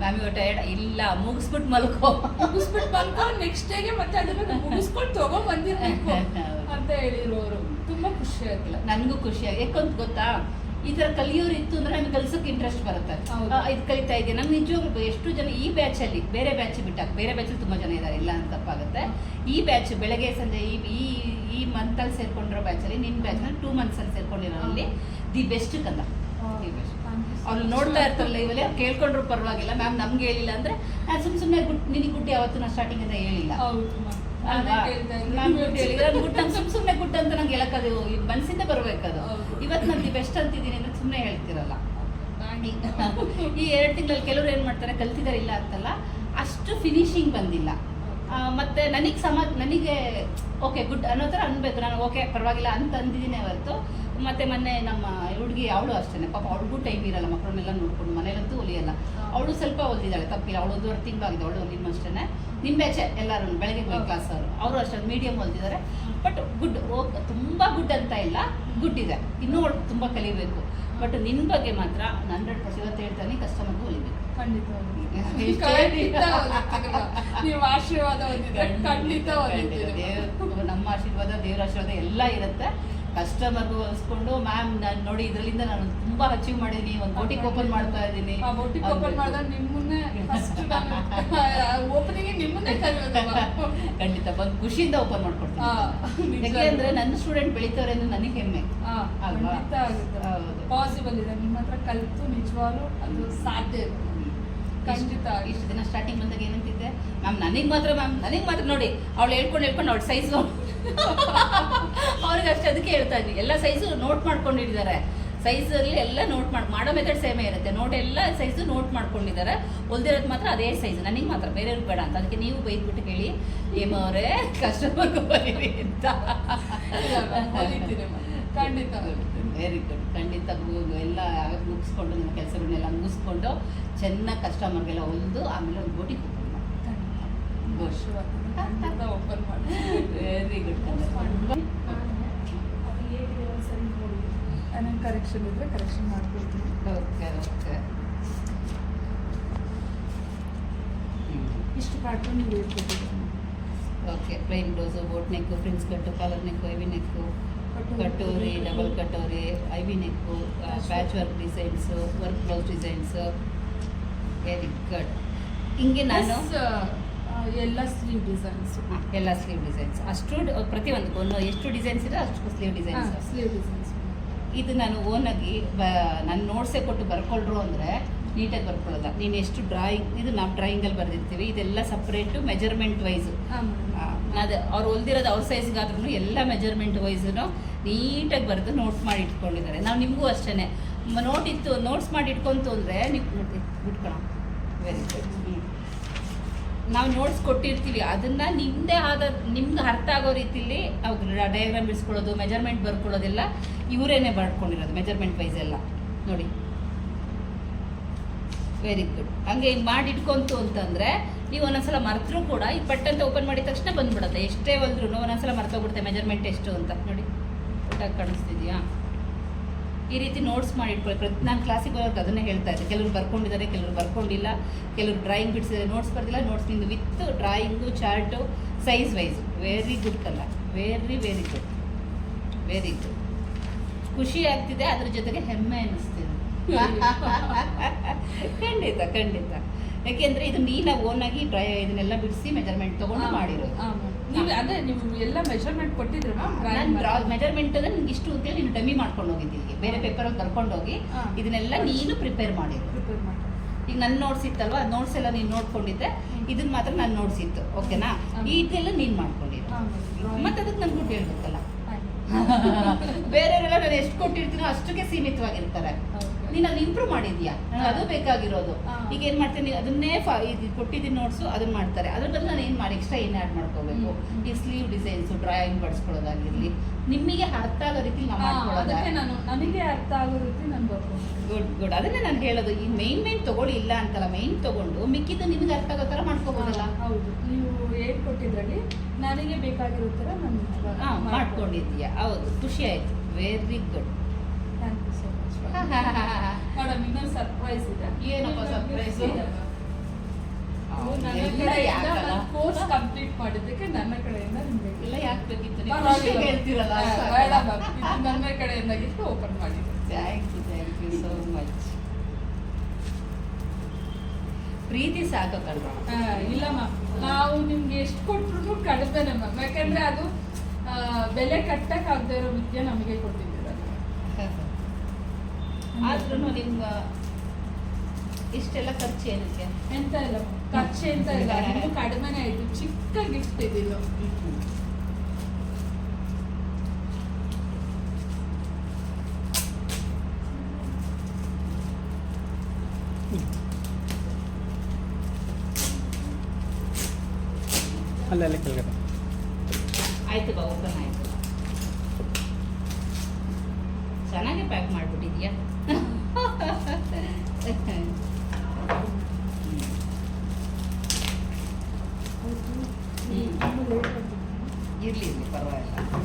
ಮ್ಯಾಮ್ ಇವ ಟಯರ್ಡ್ ಇಲ್ಲ ಮುಗಿಸ್ಬಿಟ್ಟು ಮಲ್ಕೋ. ಮುಗಿಸ್ಬಿಟ್ಟು ಮಲ್ಕೋ ನೆಕ್ಸ್ಟ್ ಡೇಗೆ ಮತ್ತೆ ಅದನ್ನ ಮುಗಿಸ್ಕೊಂಡು ತಗೊಂಡ್ ಬಂದಿರ್ಬೇಕು ಅಂತ ಹೇಳಿರೋರು ತುಂಬಾ ಖುಷಿ ಆಗಿಲ್ಲ ನನಗೂ ಆಗಿ ಯಾಕಂತ ಗೊತ್ತಾ? ಈ ತರ ಕಲಿಯೋರು ಇತ್ತು ಅಂದ್ರೆ ನಮ್ಗೆ ಕಲ್ಸಕ್ಕೆ ಇಂಟ್ರೆಸ್ಟ್ ಬರುತ್ತೆ. ಇದು ಕಲಿತಾ ಇದೆಯಾ ನನಗೆ ನಿಜವಾಗ್ಲೂ ಎಷ್ಟು ಜನ ಈ ಬ್ಯಾಚ್ ಅಲ್ಲಿ ಬೇರೆ ಬ್ಯಾಚ್ ಬಿಟ್ಟಾಗ ಬೇರೆ ಬ್ಯಾಚ್ ತುಂಬಾ ಜನ ಇದ್ದಾರೆ ಇಲ್ಲ ಅಂತ ತಪ್ಪಾಗುತ್ತೆ. ಈ ಬ್ಯಾಚ್ ಬೆಳಗ್ಗೆ ಸಂಜೆ ಈ ಈ ಈ ಮಂತ್ ಅಲ್ಲಿ ಸೇರ್ಕೊಂಡಿರೋ ಬ್ಯಾಚ್ ಅಲ್ಲಿ ನಿನ್ ಬ್ಯಾಚ್ನಲ್ಲಿ ಟೂ ಮಂತ್ಸ್ ಅಲ್ಲಿ ಸೇರ್ಕೊಂಡಿರೋರಲ್ಲಿ ದಿ ಬೆಸ್ಟ್ ಕಂದ. ದಿ ಬೆಸ್ಟ್ ಅವ್ರು ನೋಡ್ತಾ ಇರ್ತಾರೆ ಲೈವಲ್ಲಿ ಅವ್ರು ಕೇಳ್ಕೊಂಡ್ರು ಪರವಾಗಿಲ್ಲ. ಮ್ಯಾಮ್ ನಮ್ಗೆ ಹೇಳಿಲ್ಲ ಅಂದ್ರೆ ನಾನು ಸುಮ್ ಸುಮ್ಮನೆ ಗುಡ್ ನಿನಗೆ ಗುಟ್ಟಿ ಯಾವತ್ತೂ ನಾನು ಸ್ಟಾರ್ಟಿಂಗ್ ಅಂತ ಹೇಳಿಲ್ಲ. ಸುಮ್ ಸುಮ್ಮನೆ ಗುಡ್ ಅಂತ ನಂಗೆ ಹೇಳಕ್ಕದು ಮನ್ಸಿಂದ ಬರ್ಬೇಕದು. ಇವತ್ತು ನಾನು ಬೆಸ್ಟ್ ಅಂತಿದ್ದೀನಿ ಅಂದ್ರೆ ಸುಮ್ಮನೆ ಹೇಳ್ತಿರಲ್ಲ. ಈ ಎರಡು ತಿಂಗಳಲ್ಲಿ ಕೆಲವರು ಏನ್ ಮಾಡ್ತಾರೆ ಕಲ್ತಿದಾರೆ ಇಲ್ಲ ಅಂತಲ್ಲ ಅಷ್ಟು ಫಿನಿಶಿಂಗ್ ಬಂದಿಲ್ಲ. ಮತ್ತೆ ನನಗೆ ಸಮ ನನಗೆ ಓಕೆ ಗುಡ್ ಅನ್ನೋ ಥರ ಅನ್ಬೇಕು. ನಾನು ಓಕೆ ಪರವಾಗಿಲ್ಲ ಅಂತ ಅಂದಿದ್ದೀನಿ ಹೊರತು. ಮತ್ತೆ ಮೊನ್ನೆ ನಮ್ಮ ಹುಡುಗಿ ಅವಳು ಅಷ್ಟೇ ಪಾಪ ಅವಳಿಗೂ ಟೈಮ್ ಇರಲ್ಲ ಮಕ್ಕಳನ್ನೆಲ್ಲ ನೋಡ್ಕೊಂಡು. ಮನೇಲಂತೂ ಹೊಲಿಯಲ್ಲ ಅವಳು ಸ್ವಲ್ಪ ಹೊಲಿದಾಳೆ ತಪ್ಪಿಲ್ಲ. ಅವಳು ಒಂದೂವರೆ ತಿಂಗಳಾಗಿದೆ ಅವಳು ನಿಮ್ಮ ಅಷ್ಟೇ ನಿಮ್ಮ ಬ್ಯಾಚೆ ಎಲ್ಲರೂ ಬೆಳಗ್ಗೆ ಕ್ಲಾಸ್ ಅವರು. ಅವರು ಅಷ್ಟೇ ಮೀಡಿಯಂ ಓದಿದ್ದಾರೆ ಬಟ್ ಗುಡ್ ಓಕೆ ತುಂಬ ಗುಡ್ ಅಂತ ಇಲ್ಲ. ಗುಡ್ ಇದೆ. ಇನ್ನೂ ಅವಳು ತುಂಬ ಕಲಿಬೇಕು. ಬಟ್ ನಿನ್ನ ಬಗ್ಗೆ ಮಾತ್ರ ಹಂಡ್ರೆಡ್ ಪರ್ಸೆಂಟ್ ಇವತ್ತು ಹೇಳ್ತಾನೆ ಕಸ್ಟಮರ್ಗೂ ಹೊಲಿಬೇಕು ಖಂಡಿತ. ನೀವು ಆಶೀರ್ವಾದ ನಮ್ಮ ಆಶೀರ್ವಾದ ದೇವರ ಆಶೀರ್ವಾದ ಎಲ್ಲ ಇರುತ್ತೆ. ಕಸ್ಟಮರ್ಗೂ ಹೊಲಿಸ್ಕೊಂಡು ಮ್ಯಾಮ್ ನಾನು ನೋಡಿ ಇದರಿಂದ ನಾನು ತುಂಬಾ ಅಚೀವ್ ಮಾಡಿದೀನಿ ಒಂದು ಬೋಟಿಕ್ ಓಪನ್ ಮಾಡ್ತಾ ಇದ್ದೀನಿ. ಓಪನ್ ಮಾಡಿದಾಗ ನಿಮ್ಮನ್ನೇ ಓಪನಿಂಗ್ ನಿಮ್ಮನ್ನೇ ಖಂಡಿತ. ಬಂದು ಖುಷಿಯಿಂದ ಓಪನ್ ಮಾಡ್ಕೊಡ್ತೀನಿ. ಯಾಕೆಂದ್ರೆ ಅಂದ್ರೆ ನನ್ನ ಸ್ಟೂಡೆಂಟ್ ಬೆಳಿತಾರೆ ಅಂದ್ರೆ ನನಗೆ ಹೆಮ್ಮೆ. ಪಾಸಿಬಲ್ ಇದೆ. ನಿಮ್ಮ ಹತ್ರ ಕಲಿತು ನಿಜವಾಗ್ಲೂ ಅದು ಸಾಧ್ಯ ಇದೆ ಖಂಡಿತ. ಇಷ್ಟು ದಿನ ಸ್ಟಾರ್ಟಿಂಗ್ ಬಂದಾಗ ಏನಂತಿದ್ದೆ? ಮ್ಯಾಮ್ ನನಗೆ ಮಾತ್ರ ಮ್ಯಾಮ್ ನನಗೆ ಮಾತ್ರ ನೋಡಿ, ಅವಳು ಹೇಳ್ಕೊಂಡು ಹೇಳ್ಕೊಂಡು ಅವಳು ಸೈಜು ಅವ್ರಿಗೆ ಅಷ್ಟು ಅದಕ್ಕೆ ಹೇಳ್ತಾ ಇದ್ವಿ. ಎಲ್ಲ ಸೈಜು ನೋಟ್ ಮಾಡ್ಕೊಂಡಿದ್ದಾರೆ ಸೈಜಲ್ಲಿ ಎಲ್ಲ ನೋಟ್ ಮಾಡಿ, ಮಾಡೋ ಮೆಥಡ್ ಸೇಮೇ ಇರುತ್ತೆ. ನೋಟ್ ಎಲ್ಲ ಸೈಜು ನೋಟ್ ಮಾಡ್ಕೊಂಡಿದ್ದಾರೆ. ಹೊಲ್ದಿರೋದು ಮಾತ್ರ ಅದೇ ಸೈಜು ನನಗೆ ಮಾತ್ರ, ಬೇರೆಯವ್ರಿಗೆ ಬೇಡ ಅಂತ. ಅದಕ್ಕೆ ನೀವು ಬೈದ್ಬಿಟ್ಟು ಹೇಳಿ ಏಮವರೇ ಅವರೇ ಬರೀರಿ ಅಂತ. ಖಂಡಿತ. ವೆರಿ ಗುಡ್ ಖಂಡಿತ ಎಲ್ಲ ಮುಗಿಸ್ಕೊಂಡು ನಿಮ್ಮ ಕೆಲಸಗಳನ್ನೆಲ್ಲ ಮುಗಿಸ್ಕೊಂಡು ಚೆನ್ನಾಗಿ ಕಸ್ಟಮರ್ಗೆಲ್ಲ ಹೊಲಿದು ಆಮೇಲೆ ಒಂದು ಬೋಟಿ ಖಂಡಿತ. ಓಪನ್ ಮಾಡಿ. ವೆರಿ ಗುಡ್ ನನ್ನ ಕರೆಕ್ಷನ್ ಇದ್ರೆ ಕರೆಕ್ಷನ್ ಮಾಡ್ಕೊಡ್ತೀನಿ. ಓಕೆ ಓಕೆ ಇಷ್ಟು ಪ್ಯಾಟ್ರನ್ ನೀವು okay plain blouse boat neck princess cut collar neck heavy neck katori double katori ಐವಿ neck patch work designs work blouse designs very good ಹಿಂಗೆ ನಾನು ಎಲ್ಲ sleeve designs ಎಲ್ಲ sleeve designs ಅಷ್ಟು ಪ್ರತಿ ಒಂದು ಒಂದು ಎಷ್ಟು ಡಿಸೈನ್ಸ್ ಇದೆ ಅಷ್ಟು ಸ್ಲೀವ್ ಡಿಸೈನ್ಸ್ ಸ್ಲೀವ್ ಡಿಸೈನ್ಸ್ ಇದು ನಾನು ಓನಾಗಿ ಬ ನಾನು ನೋಟ್ಸೇ ಕೊಟ್ಟು ಬರ್ಕೊಳ್ರು ಅಂದರೆ ನೀಟಾಗಿ ಬರ್ಕೊಳ್ಳಲ್ಲ ನೀನು ಎಷ್ಟು ಡ್ರಾಯಿಂಗ್ ಇದು ನಾವು ಡ್ರಾಯಿಂಗಲ್ಲಿ ಬರೆದಿರ್ತೀವಿ ಇದೆಲ್ಲ ಸಪ್ರೇಟು ಮೆಜರ್ಮೆಂಟ್ ವೈಸು ಅದು ಅವ್ರು ಹೊಲ್ದಿರೋದು ಅವ್ರ ಸೈಜ್ಗಾದ್ರೂ ಎಲ್ಲ ಮೆಜರ್ಮೆಂಟ್ ವೈಸು ನೀಟಾಗಿ ಬರೆದು ನೋಟ್ಸ್ ಮಾಡಿ ಇಟ್ಕೊಂಡಿದ್ದಾರೆ. ನಾವು ನಿಮಗೂ ಅಷ್ಟೇ ನೋಟ್ ಇತ್ತು ನೋಟ್ಸ್ ಮಾಡಿ ಇಟ್ಕೊಂತು ಅಂದರೆ ನೀವು ಬಿಟ್ಕೊಳ ವೆರಿ ಗುಡ್ ನಾವು ನೋಟ್ಸ್ ಕೊಟ್ಟಿರ್ತೀವಿ. ಅದನ್ನು ನಿಮ್ಮದೇ ಆದ, ನಿಮ್ಗೆ ಅರ್ಥ ಆಗೋ ರೀತಿಲಿ ಅವ್ರು ಡಯಾಗ್ರಾಮ್ ಬಿಡಿಸ್ಕೊಳ್ಳೋದು ಮೆಜರ್ಮೆಂಟ್ ಬರ್ಕೊಳ್ಳೋದೆಲ್ಲ ಇವರೇನೆ ಬರ್ಕೊಂಡಿರೋದು ಮೆಜರ್ಮೆಂಟ್ ವೈಸ್ ಎಲ್ಲ. ನೋಡಿ. ವೆರಿ ಗುಡ್ ಹಂಗೆ ಹಿಂಗೆ ಮಾಡಿ ಇಟ್ಕೊಂತು ಅಂತಂದರೆ ನೀವು ಒಂದೊಂದ್ಸಲ ಮರೆತರೂ ಕೂಡ ಈ ಪಟ್ಟಂತ ಓಪನ್ ಮಾಡಿದ ತಕ್ಷಣ ಬಂದ್ಬಿಡುತ್ತೆ. ಎಷ್ಟೇ ಹೊಲ್ದ್ರೂ ಒಂದೊಂದ್ಸಲ ಮರ್ತೋಗ್ಬಿಡುತ್ತೆ ಮೆಜರ್ಮೆಂಟ್ ಎಷ್ಟು ಅಂತ. ನೋಡಿ. ಒಟ್ಟಾಗಿ ಕಾಣಿಸ್ತಿದೆಯಾ? ಈ ರೀತಿ ನೋಟ್ಸ್ ಮಾಡಿ ಇಟ್ಕೊಳ್ಳಿ ಪ್ರತಿ ನಾನು ಕ್ಲಾಸಿಗೆ ಹೋಗೋದು ಅದನ್ನೇ ಹೇಳ್ತಾ ಇದ್ದೆ. ಕೆಲವರು ಬರ್ಕೊಂಡಿದ್ದಾರೆ ಕೆಲವರು ಬರ್ಕೊಂಡಿಲ್ಲ. ಕೆಲವರು ಡ್ರಾಯಿಂಗ್ ಬಿಡಿಸಿದ್ದಾರೆ ನೋಟ್ಸ್ ಬರ್ದಿಲ್ಲ ನೋಟ್ಸ್ ನಿಂದು with drawing chart size wise very good colour very very good very good ಖುಷಿ ಆಗ್ತಿದೆ ಅದ್ರ ಜೊತೆಗೆ ಹೆಮ್ಮೆ ಅನ್ನಿಸ್ತಿದೆ. ಖಂಡಿತ ಖಂಡಿತ. ಯಾಕೆಂದ್ರೆ ಇದು ನೀನ ಓನಾಗಿ ಡ್ರೈ ಇದನ್ನೆಲ್ಲ ಬಿಡಿಸಿ ಮೆಜರ್ಮೆಂಟ್ ತೊಗೊಂಡು ಮಾಡಿರೋದು. ನೀವು ಅದೇ ನೀವು ಎಲ್ಲ ಮೆಷರ್ಮೆಂಟ್ ಕೊಟ್ಟಿದ್ರೆ ನಾನು ಮೆಜರ್ಮೆಂಟ್ ನಿಮ್ಗೆ ಇಷ್ಟು ಅಂತೇಳಿ ನೀನು ಡಮ್ಮಿ ಮಾಡ್ಕೊಂಡು ಹೋಗಿದ್ದೀನಿ ಇಲ್ಲಿಗೆ ಬೇರೆ ಪೇಪರಲ್ಲಿ ಹೋಗಿ ಇದನ್ನೆಲ್ಲ ನೀನು ಪ್ರಿಪೇರ್ ಮಾಡಿರೋದು ಪ್ರಿಪೇರ್ ಮಾಡಿ. ಈಗ ನನ್ನ ನೋಟ್ಸ್ ಇತ್ತಲ್ವಾ? ನೋಟ್ಸ್ ಎಲ್ಲ ನೀನು ನೋಡ್ಕೊಂಡಿದ್ದೆ. ಇದನ್ನ ಮಾತ್ರ ನನ್ನ ನೋಟ್ಸ್ ಇತ್ತು. ಓಕೆನಾ ಈ ಇದೆಲ್ಲ ನೀನು ಮಾಡ್ಕೊಂಡಿದ್ದು. ಮತ್ತೆ ಅದಕ್ಕೆ ನನ್ಗೆ ಹೇಳ್ಬೇಕಲ್ಲ. ಬೇರೆಯವರೆಲ್ಲ ನಾನು ಎಷ್ಟು ಕೊಟ್ಟಿರ್ತೀನೋ ಅಷ್ಟಕ್ಕೆ ಸೀಮಿತವಾಗಿರ್ತಾರೆ. ನೀನು ಅದು ಇಂಪ್ರೂವ್ ಮಾಡಿದ್ಯಾ? ಅದು ಬೇಕಾಗಿರೋದು. ಈಗ ಏನ್ ಮಾಡ್ತೀನಿ? ಅದನ್ನೇ ಇದು ಕೊಟ್ಟಿದ್ದೀನಿ ನೋಟ್ಸು ಅದನ್ನ ಮಾಡ್ತಾರೆ. ಅದ್ರ ಬದಲು ನಾನು ಏನು ಮಾಡಿ? ಎಕ್ಸ್ಟ್ರಾ ಏನು ಆ್ಯಡ್ ಮಾಡ್ಕೋಬೇಕು. ಈ ಸ್ಲೀವ್ ಡಿಸೈನ್ಸ್ ಡ್ರಾಯಿಂಗ್ ಬಡಿಸ್ಕೊಳ್ಳೋದಾಗಿರಲಿ. ನಿಮಗೆ ಅರ್ಥ ಆಗೋ ರೀತಿ ನಾನು ನನಗೆ ಅರ್ಥ ಆಗೋ ರೀತಿ ನಾನು ಬರ್ಕೊಂಡು ಗುಡ್ ಗುಡ್ ಅದನ್ನೇ ನಾನು ಹೇಳೋದು. ಈ ಮೈನ್ ಮೈನ್ ತಗೊಳ್ಳಿ ಇಲ್ಲ ಅಂತಲ್ಲ ಮೈನ್ ತಗೊಂಡು ಮಿಕ್ಕಿದ್ದು ನಿಮಗೆ ಅರ್ಥ ಆಗೋ ಥರ ಮಾಡ್ಕೋಬೋದಲ್ಲ? ಹೌದು. ನೀವು ಏನ್ ಕೊಟ್ಟಿದ್ರಲ್ಲಿ ನನಗೆ ಬೇಕಾಗಿರೋ ಥರ ನಾನು ಮಾಡ್ಕೊಂಡಿದ್ದೀಯಾ? ಹೌದು. ಖುಷಿ ಆಯ್ತು. ವೆರಿ ಗುಡ್ ಮೇಡಮ್ ಇನ್ನೊಂದು ಸರ್ಪ್ರೈಸ್ ಇದೆ. ಏನಪ್ಪ ಸರ್ಪ್ರೈಸ್ ಕೋರ್ಸ್ ಕಂಪ್ಲೀಟ್ ಮಾಡಿದ್ದಕ್ಕೆ ನನ್ನ ಕಡೆಯಿಂದ ನಿಮಗೆ ಇಲ್ಲ ಯಾಕೆ ಬೇಕಿತ್ತು? ಹೇಳ್ತೀರಲ್ಲ ಬೇಡ ಮ್ಯಾಮ್ ನನ್ನ ಓಪನ್ ಮಾಡಿ thank you thank you so much ಪ್ರೀತಿ ಸಾಕಲ್ವಾ ಇಲ್ಲ ಮ್ಯಾಮ್ ನಾವು ನಿಮ್ಗೆ ಎಷ್ಟು ಕೊಟ್ರು ಕಡಿಮೆನೆ ಮ್ಯಾಮ್ ಯಾಕಂದ್ರೆ ಅದು ಬೆಲೆ ಕಟ್ಟಕ್ ಆಗದೆ ಇರೋ ವಿದ್ಯೆ ನಮಗೆ ಕೊಟ್ಟಿದ್ದೀರ ಆದ್ರೂ ನಿಮ್ಗೆ ಇಷ್ಟೆಲ್ಲ ಖರ್ಚು ಏನಕ್ಕೆ? ಎಂತ ಇಲ್ಲ. ಖರ್ಚು ಎಂತ ಇಲ್ಲ. ನಿಮ್ಗೂ ಕಡಿಮೆ ಆಯ್ತು. ಚಿಕ್ಕ ಗಿಫ್ಟ್ ಇದಿಲ್ಲ ಅಲ್ಲೇ ಅಲ್ಲೇ ಕೆಳಗಡೆ. ಚೆನ್ನಾಗಿ ಪ್ಯಾಕ್ ಮಾಡಿಬಿಟ್ಟಿದ್ಯಾ ಇರ್ಲಿ ಇರ್ಲಿ ಪರವಾಗಿಲ್ಲ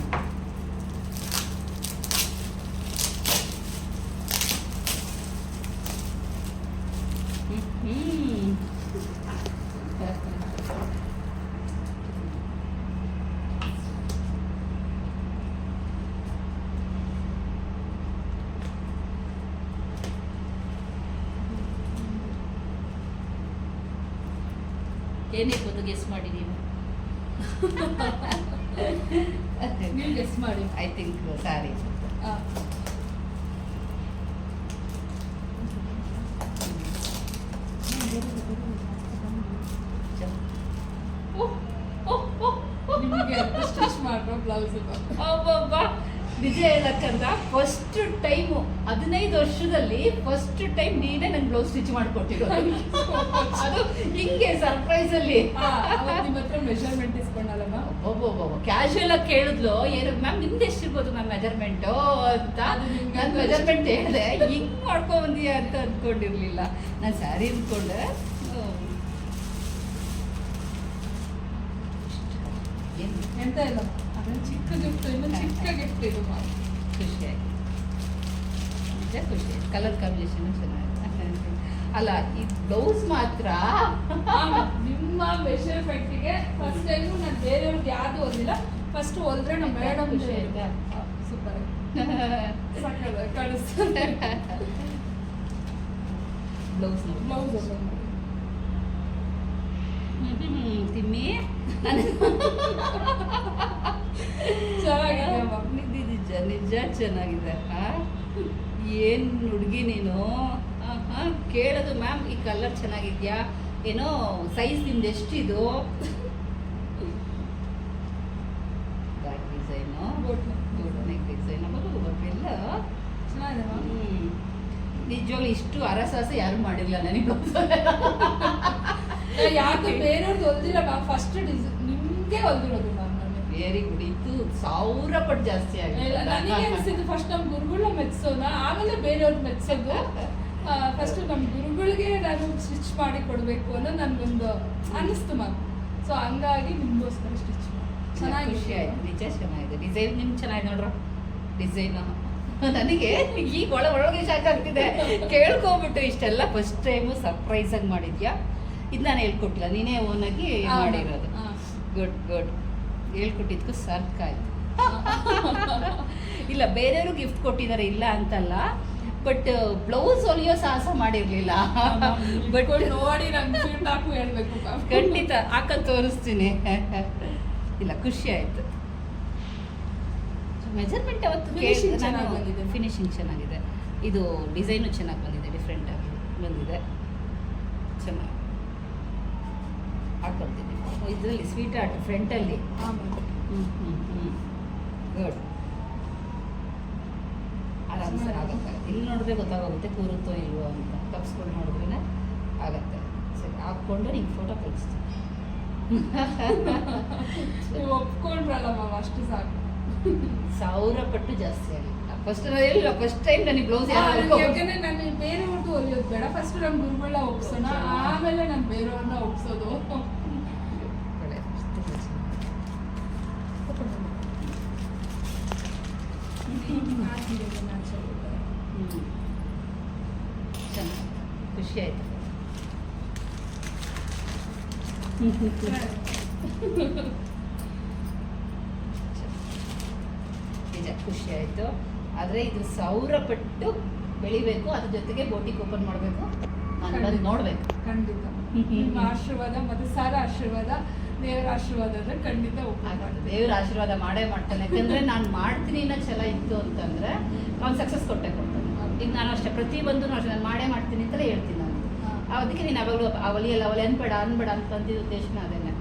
ಏನಿರ್ಬೋದು ಗೆಸ್ ಮಾಡಿ ನೀವು. ನೀವು ಗೆಸ್ ಮಾಡಿ. ಐ ಥಿಂಕ್ ಸಾರಿ ನಿಮಗೆ ಸ್ಟಿಚ್ ಮಾಡೋ ಬ್ಲೌಸ್ ಒಬ್ಬೊಬ್ಬ ನಿಜ ಹೇಳಕ್ಕಂತ ಫಸ್ಟ್ ಟೈಮು ಹದಿನೈದು ವರ್ಷದಲ್ಲಿ ಫಸ್ಟ್ ಟೈಮ್ ನೀನೇ ನಂಗೆ ಬ್ಲೌಸ್ ಸ್ಟಿಚ್ ಮಾಡ್ಕೊಟ್ಟಿರೋ ಅದು ಹಿಂಗೆ ಸರ್ಪ್ರೈಸ್ ಅಲ್ಲಿ. ನಿಮ್ಮ ಹತ್ರ ಮೆಷರ್ಮೆಂಟ್ ಇಸ್ಕೊಂಡಲ್ಲ ಮ್ಯಾಮ್ ಒಬ್ಬೊಬ್ಬ ಕ್ಯಾಶುಯಲ್ ಆಗಿ ಕೇಳಿದ್ಲು ಏನು ಮ್ಯಾಮ್ ನಿಮ್ದು ಎಷ್ಟಿರ್ಬೋದು ಮ್ಯಾಮ್ ಮೆಜರ್ಮೆಂಟು ಅಂತ. ನಾನು ಮೆಜರ್ಮೆಂಟ್ ಹೇಳಿದೆ ಹಿಂಗ್ ಬಂದಿಯಾ ಅಂತ ಅಂದ್ಕೊಂಡಿರ್ಲಿಲ್ಲ ನಾನು ಸ್ಯಾರಿ ಅಂದ್ಕೊಂಡೆ ಎಂತ ಇಲ್ಲ? ಅದೊಂದು ಚಿಕ್ಕ ಗಿಫ್ಟ್ ಇನ್ನು ಚಿಕ್ಕ ಗಿಫ್ಟ್ ಇದು ಖುಷಿ ಆಯ್ತು ನಿಜ ಖುಷಿ. ಆಯ್ತು ಕಲರ್ ಕಾಂಬಿನೇಷನ್ ಚೆನ್ನಾಗಿದೆ. ಅಲ್ಲ ಈ ಬ್ಲೌಸ್ ಮಾತ್ರ. ನಿಮ್ಮ ಮೆಷರ್ಮೆಂಟ್ಗೆ ಫಸ್ಟ್ ಟೈಮು ನಾನು ಬೇರೆಯವ್ರಿಗೆ ಯಾವುದು ಓದಿಲ್ಲ ಫಸ್ಟ್ ಹೊಲ್ದ್ರೆ ನಮ್ಮ ಮೇಡಮ್ ಇದೆ ಸೂಪರ್ ಕಳಿಸ್ತಾರೆ ಬ್ಲೌಸ್ ಬ್ಲೌಸ್ ತಿಮ್ಮಿ ಚೆನ್ನಾಗಿದೆ ಅಮ್ಮ. ನಿಜ ನಿಜ ಚೆನ್ನಾಗಿದೆ? ಏನ್ ಹುಡುಗಿ ನೀನು? ಕೇಳೋದು ಮ್ಯಾಮ್ ಈ ಕಲರ್ ಚೆನ್ನಾಗಿದ್ಯಾ? ಏನೋ ಸೈಜ್ ನಿಮ್ದು ಎಷ್ಟಿದು? Design Good. ನೆಕ್ ಡಿಸೈನ್ ಚೆನ್ನಾಗಿದೆ ಅಮ್ಮ. ನಿಜವಾಗ್ಲೂ ಇಷ್ಟು ಅರಸಾಸ ಯಾರು ಮಾಡಿಲ್ಲ ನನಗೆ ಯಾಕೆ ಯಾವ್ದು ಬೇರೆಯವ್ರದ್ದು ಹೊಲ್ದಿಲ್ಲ ಫಸ್ಟ್ ಡಿಸೈನ್ ನಿಮ್ಗೆ ಹೊಲ್ದಿರೋದು ಗುಡ್ ಇದು ಸಾವಿರ ಪಟ್ಟು ಜಾಸ್ತಿ ಆಗಿಲ್ಲ ನನಗೆ ಆಗಿದೆ ಫಸ್ಟ್ ನಮ್ಮ ಗುರುಗಳನ್ನ ಮೆಚ್ಚೋಣ ಆಮೇಲೆ ಬೇರೆಯವ್ರು ಮೆಚ್ಚೋದು ಫಸ್ಟ್ ನಮ್ಮ ಗುರುಗಳಿಗೆ ನಾನು ಸ್ಟಿಚ್ ಮಾಡಿ ಕೊಡಬೇಕು ಅನ್ನೋ ನನಗೊಂದು ಅನ್ನಿಸ್ತು ಮ್ಯಾಮ್ ಸೊ ಹಂಗಾಗಿ ನಿಮಗೋಸ್ಕರ ಸ್ಟಿಚ್ ಚೆನ್ನಾಗಿ ಖುಷಿ ಆಯ್ತು. ನಿಜ ಚೆನ್ನಾಗಿದೆ. ಡಿಸೈನ್ ನಿಮ್ಗೆ ಚೆನ್ನಾಗಿ ನೋಡ್ರ. ಡಿಸೈನ್ ನನಗೆ ಈಗ ಒಳ ಒಳಗೆ ಶಾಕ್ ಆಗ್ತಿದೆ ಕೇಳ್ಕೊಬಿಟ್ಟು ಇಷ್ಟೆಲ್ಲ ಫಸ್ಟ್ ಟೈಮು ಸರ್ಪ್ರೈಸ್ ಆಗಿ ಮಾಡಿದ್ಯಾ? ಇದು ನಾನು ಹೇಳ್ಕೊಟ್ಟಿಲ್ಲ. ನೀನೇ ಓನಾಗಿ ಮಾಡಿರೋದು. ಗುಡ್ ಗುಡ್ ಹೇಳ್ಕೊಟ್ಟಿದ್ಕು ಸರ್ಕಾಯ್ತು ಇಲ್ಲ ಬೇರೆಯವರು ಗಿಫ್ಟ್ ಕೊಟ್ಟಿದ್ದಾರೆ ಇಲ್ಲ ಅಂತಲ್ಲ ಬಟ್ ಬ್ಲೌಸ್ ಹೊಲಿಯೋ ಸಾಹಸ ಮಾಡಿರ್ಲಿಲ್ಲ. ಬಟ್ ನೋಡಿ ನಂಗೆ ಫೀಡ್ಬ್ಯಾಕ್ ಹೇಳ್ಬೇಕು ಖಂಡಿತ ಹಾಕ ತೋರಿಸ್ತೀನಿ. ಇಲ್ಲ ಖುಷಿ ಆಯ್ತು. ಮೆಜರ್ಮೆಂಟ್ ಅವತ್ತು ಬಂದಿದೆ. ಫಿನಿಶಿಂಗ್ ಚೆನ್ನಾಗಿದೆ. ಇದು ಡಿಸೈನು ಚೆನ್ನಾಗಿ ಬಂದಿದೆ ಡಿಫ್ರೆಂಟ್ ಆಗಿ ಬಂದಿದೆ. ಚೆನ್ನಾಗಿ. ಹಾಕೊಳ್ತೀನಿ. ಇದರಲ್ಲಿ ಸ್ವೀಟ್ ಆರ್ಟ್ ಫ್ರಂಟಲ್ಲಿ ಹ್ಞೂ ಹ್ಞೂ ಹ್ಞೂ ಗುಡ್ ಆರಾಮ್ಸೆ ಚೆನ್ನಾಗಿದೆ. ಆಗುತ್ತೆ. ಇಲ್ಲಿ ನೋಡಿದ್ರೆ ಗೊತ್ತಾಗೋಗುತ್ತೆ ಕೂರುತ್ತೋ ಇಲ್ವೋ ಅಂತ. ಕಪ್ಸ್ಕೊಂಡು ನೋಡಿದ್ರೆ ಆಗತ್ತೆ. ಸರಿ ಹಾಕ್ಕೊಂಡು ನಿಂಗೆ ಫೋಟೋ ಕಳಿಸ್ತೀನಿ. ನೀವು ಒಪ್ಕೊಂಡ್ರಲ್ಲ ಮ್ಯಾಮ್ ಅಷ್ಟು ಸಾಕು. ಸಾವಿರ ಪಟ್ಟು ಜಾಸ್ತಿ ಆಗಿದೆ ಫಸ್ಟ್ ಇಲ್ಲ ಫಸ್ಟ್ ಟೈಮ್ ನನಗೆ ಬ್ಲೌಸ್ ಯಾಕೆ ನಾನು ಬೇಡ. ಫಸ್ಟ್ ನಮ್ಮ ಗುರುಗಳನ್ನ ಒಪ್ಸೋಣ. ಆಮೇಲೆ ನಾನು ಬೇರೆಯವ್ರನ್ನ ಒಪ್ಸೋದು. ಖುಷಿ ಆಯ್ತು. ನಿಜ, ಖುಷಿ ಆಯ್ತು. ಆದರೆ ಇದು ಸೌರ ಪಟ್ಟು ಬೆಳಿಬೇಕು ಅದ್ರ ಜೊತೆಗೆ ಬೋಟಿಗೆ ಓಪನ್ ಮಾಡಬೇಕು. ನಾನು ಬಂದು ನೋಡ್ಬೇಕು. ಖಂಡಿತ. ನಿಮ್ಮ ಆಶೀರ್ವಾದ ಮತ್ತೆ ಸಾರ ಆಶೀರ್ವಾದ ದೇವರ ಆಶೀರ್ವಾದ ಅಂದ್ರೆ ಖಂಡಿತ ಆಗುತ್ತೆ ದೇವರ ಆಶೀರ್ವಾದ ಮಾಡೇ ಮಾಡ್ತಾನೆ. ಯಾಕಂದ್ರೆ ನಾನು ಮಾಡ್ತೀನಿ ಇನ್ನ ಛಲ ಇತ್ತು ಅಂತಂದ್ರೆ ಅವ್ನು ಸಕ್ಸಸ್ ಕೊಟ್ಟೆ ಕೊಡ್ತಾನೆ. ಈಗ ನಾನು ಅಷ್ಟೇ ಪ್ರತಿ ಬಂದು ಅಷ್ಟೇ ನಾನು ಮಾಡೇ ಮಾಡ್ತೀನಿ ಅಂತಲೇ ಹೇಳ್ತೀನಿ ನಾನು. ಅದಕ್ಕೆ ನೀನು ಅವಾಗಲೂ ಆ ಒಲಿಯಲ್ಲ ಅವಳು ಅನ್ಬೇಡ ಅನ್ಬೇಡ ಅಂತ ಅಂದಿದ್ದ ಉದ್ದೇಶನ ಅದೇನೆ.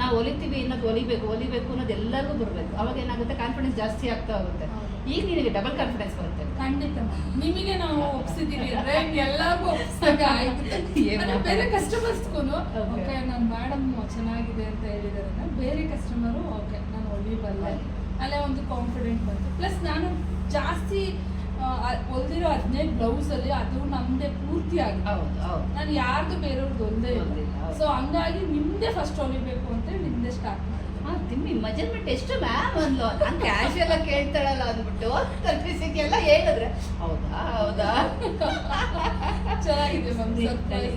ನಾವು ಒಲಿತೀವಿ ಇನ್ನೊಂದು ಒಲಿಬೇಕು ಒಲಿಬೇಕು ಅನ್ನೋದು ಎಲ್ಲರಿಗೂ ಬರಬೇಕು. ಅವಾಗ ಏನಾಗುತ್ತೆ ಕಾನ್ಫಿಡೆನ್ಸ್ ಜಾಸ್ತಿ ಆಗ್ತಾ ಹೋಗುತ್ತೆ. ಈಗ ನಿನಗೆ ಡಬಲ್ ಕಾನ್ಫಿಡೆನ್ಸ್ ಬರುತ್ತೆ. ಖಂಡಿತ. ನಿಮಗೆ ನಾವು ಒಪ್ಸಿದೀವಿ ಅಂದ್ರೆ ಎಲ್ಲರಿಗೂ ಒಪ್ಸಿದಾಗ ಆಯ್ತು. ಬೇರೆ ಕಸ್ಟಮರ್ಸ್ಗೂ. ಓಕೆ ನನ್ನ ಮೇಡಮ್ ಚೆನ್ನಾಗಿದೆ ಅಂತ ಹೇಳಿದಾರೆ ಬೇರೆ ಕಸ್ಟಮರು ಓಕೆ ನಾನು ಹೊಲಿಬಲ್ಲೆ ಅಲ್ಲೇ ಒಂದು ಕಾನ್ಫಿಡೆಂಟ್ ಬಂತು. ಪ್ಲಸ್ ನಾನು ಜಾಸ್ತಿ ಹೊಲ್ದಿರೋ ಹದಿನೈದು ಬ್ಲೌಸ್ ಅಲ್ಲಿ ಅದು ನಮ್ದೇ ಪೂರ್ತಿ ಆಗಿದೆ. ನಾನು ಯಾರ್ದು ಬೇರೆಯವ್ರದ್ದು ಒಂದೇ. ಸೊ ಹಂಗಾಗಿ ನಿಮ್ದೇ ಫಸ್ಟ್ ಹೊಲಿಬೇಕು ಅಂತ ನಿಮ್ದೇ ಸ್ಟಾರ್ಟ್ ತಿಮ್ಮಿ ಮೆಜರ್ಮೆಂಟ್ ಎಷ್ಟು ಮ್ಯಾಮ್ ಅಂದ್ಲು. ನಾನು ಕ್ಯಾಶುಯಲ್ ಆಗಿ ಕೇಳ್ತಾಳಲ್ಲ ಅಂದ್ಬಿಟ್ಟು ಕನ್ಫ್ಯೂಸಿಂಗ್ ಎಲ್ಲ ಹೇಳಿದ್ರೆ ಹೌದಾ ಹೌದಾ? ಚೆನ್ನಾಗಿದೆ ಮ್ಯಾಮ್ ಸರ್ಪ್ರೈಸ್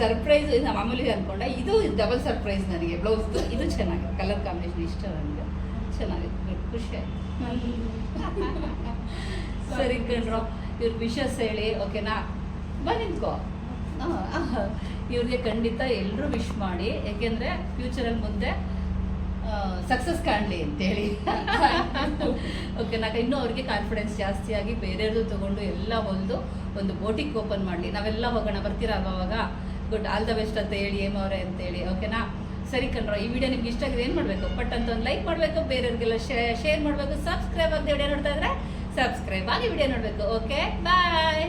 ಸರ್ಪ್ರೈಸ್ ನಮ್ಮ ಮಾಮೂಲಿ ಅನ್ಕೊಂಡ ಇದು ಡಬಲ್ ಸರ್ಪ್ರೈಸ್ ನನಗೆ ಬ್ಲೌಸ್ ಇದು ಚೆನ್ನಾಗಿದೆ. ಕಲರ್ ಕಾಂಬಿನೇಷನ್ ಇಷ್ಟ ನನಗೆ. ಚೆನ್ನಾಗಿದೆ. ಖುಷಿ ಆಯ್ತು. ಸರಿ ಕಣ್ರೋ ಇವ್ರ ವಿಶಸ್ ಹೇಳಿ ಓಕೆನಾ ಬನ್ನಿ ನಿಂತ್ಕೋ ಇವ್ರಿಗೆ ಖಂಡಿತ ಎಲ್ಲರೂ ವಿಶ್ ಮಾಡಿ ಯಾಕೆಂದರೆ ಫ್ಯೂಚರಲ್ಲಿ ಮುಂದೆ ಸಕ್ಸಸ್ ಕಾಣಲಿ ಅಂತೇಳಿ. ಓಕೆ ನಾಕ ಇನ್ನೂ ಅವ್ರಿಗೆ ಕಾನ್ಫಿಡೆನ್ಸ್ ಜಾಸ್ತಿ ಆಗಿ ಬೇರೆಯವ್ರದ್ದು ತೊಗೊಂಡು ಎಲ್ಲ ಹೊಲಿದು ಒಂದು ಬೋಟಿಗೆ ಓಪನ್ ಮಾಡಲಿ. ನಾವೆಲ್ಲ ಹೋಗೋಣ, ಬರ್ತೀರಾ ಅವಾಗ ಗುಡ್ ಆಲ್ ದ ಬೆಸ್ಟ್ ಅಂತ ಹೇಳಿ ಏಮ್ ಅವರೇ ಅಂತೇಳಿ ಓಕೆನಾ ಸರಿ ಕಣ್ರ, ಈ ವಿಡಿಯೋ ನಿಮ್ಗೆ ಇಷ್ಟ ಆಗಿದೆ ಏನು ಮಾಡಬೇಕು? ಬಟ್ ಅಂತ ಒಂದು ಲೈಕ್ ಮಾಡಬೇಕು, ಬೇರೆಯವ್ರಿಗೆಲ್ಲ ಶೇರ್ ಮಾಡಬೇಕು ಸಬ್ಸ್ಕ್ರೈಬ್ ಆಗದೆ ವಿಡಿಯೋ ನೋಡ್ತಾ ಇದ್ರೆ ಸಬ್ಸ್ಕ್ರೈಬ್ ಆಗಿ ವಿಡಿಯೋ ನೋಡಬೇಕು. Okay bye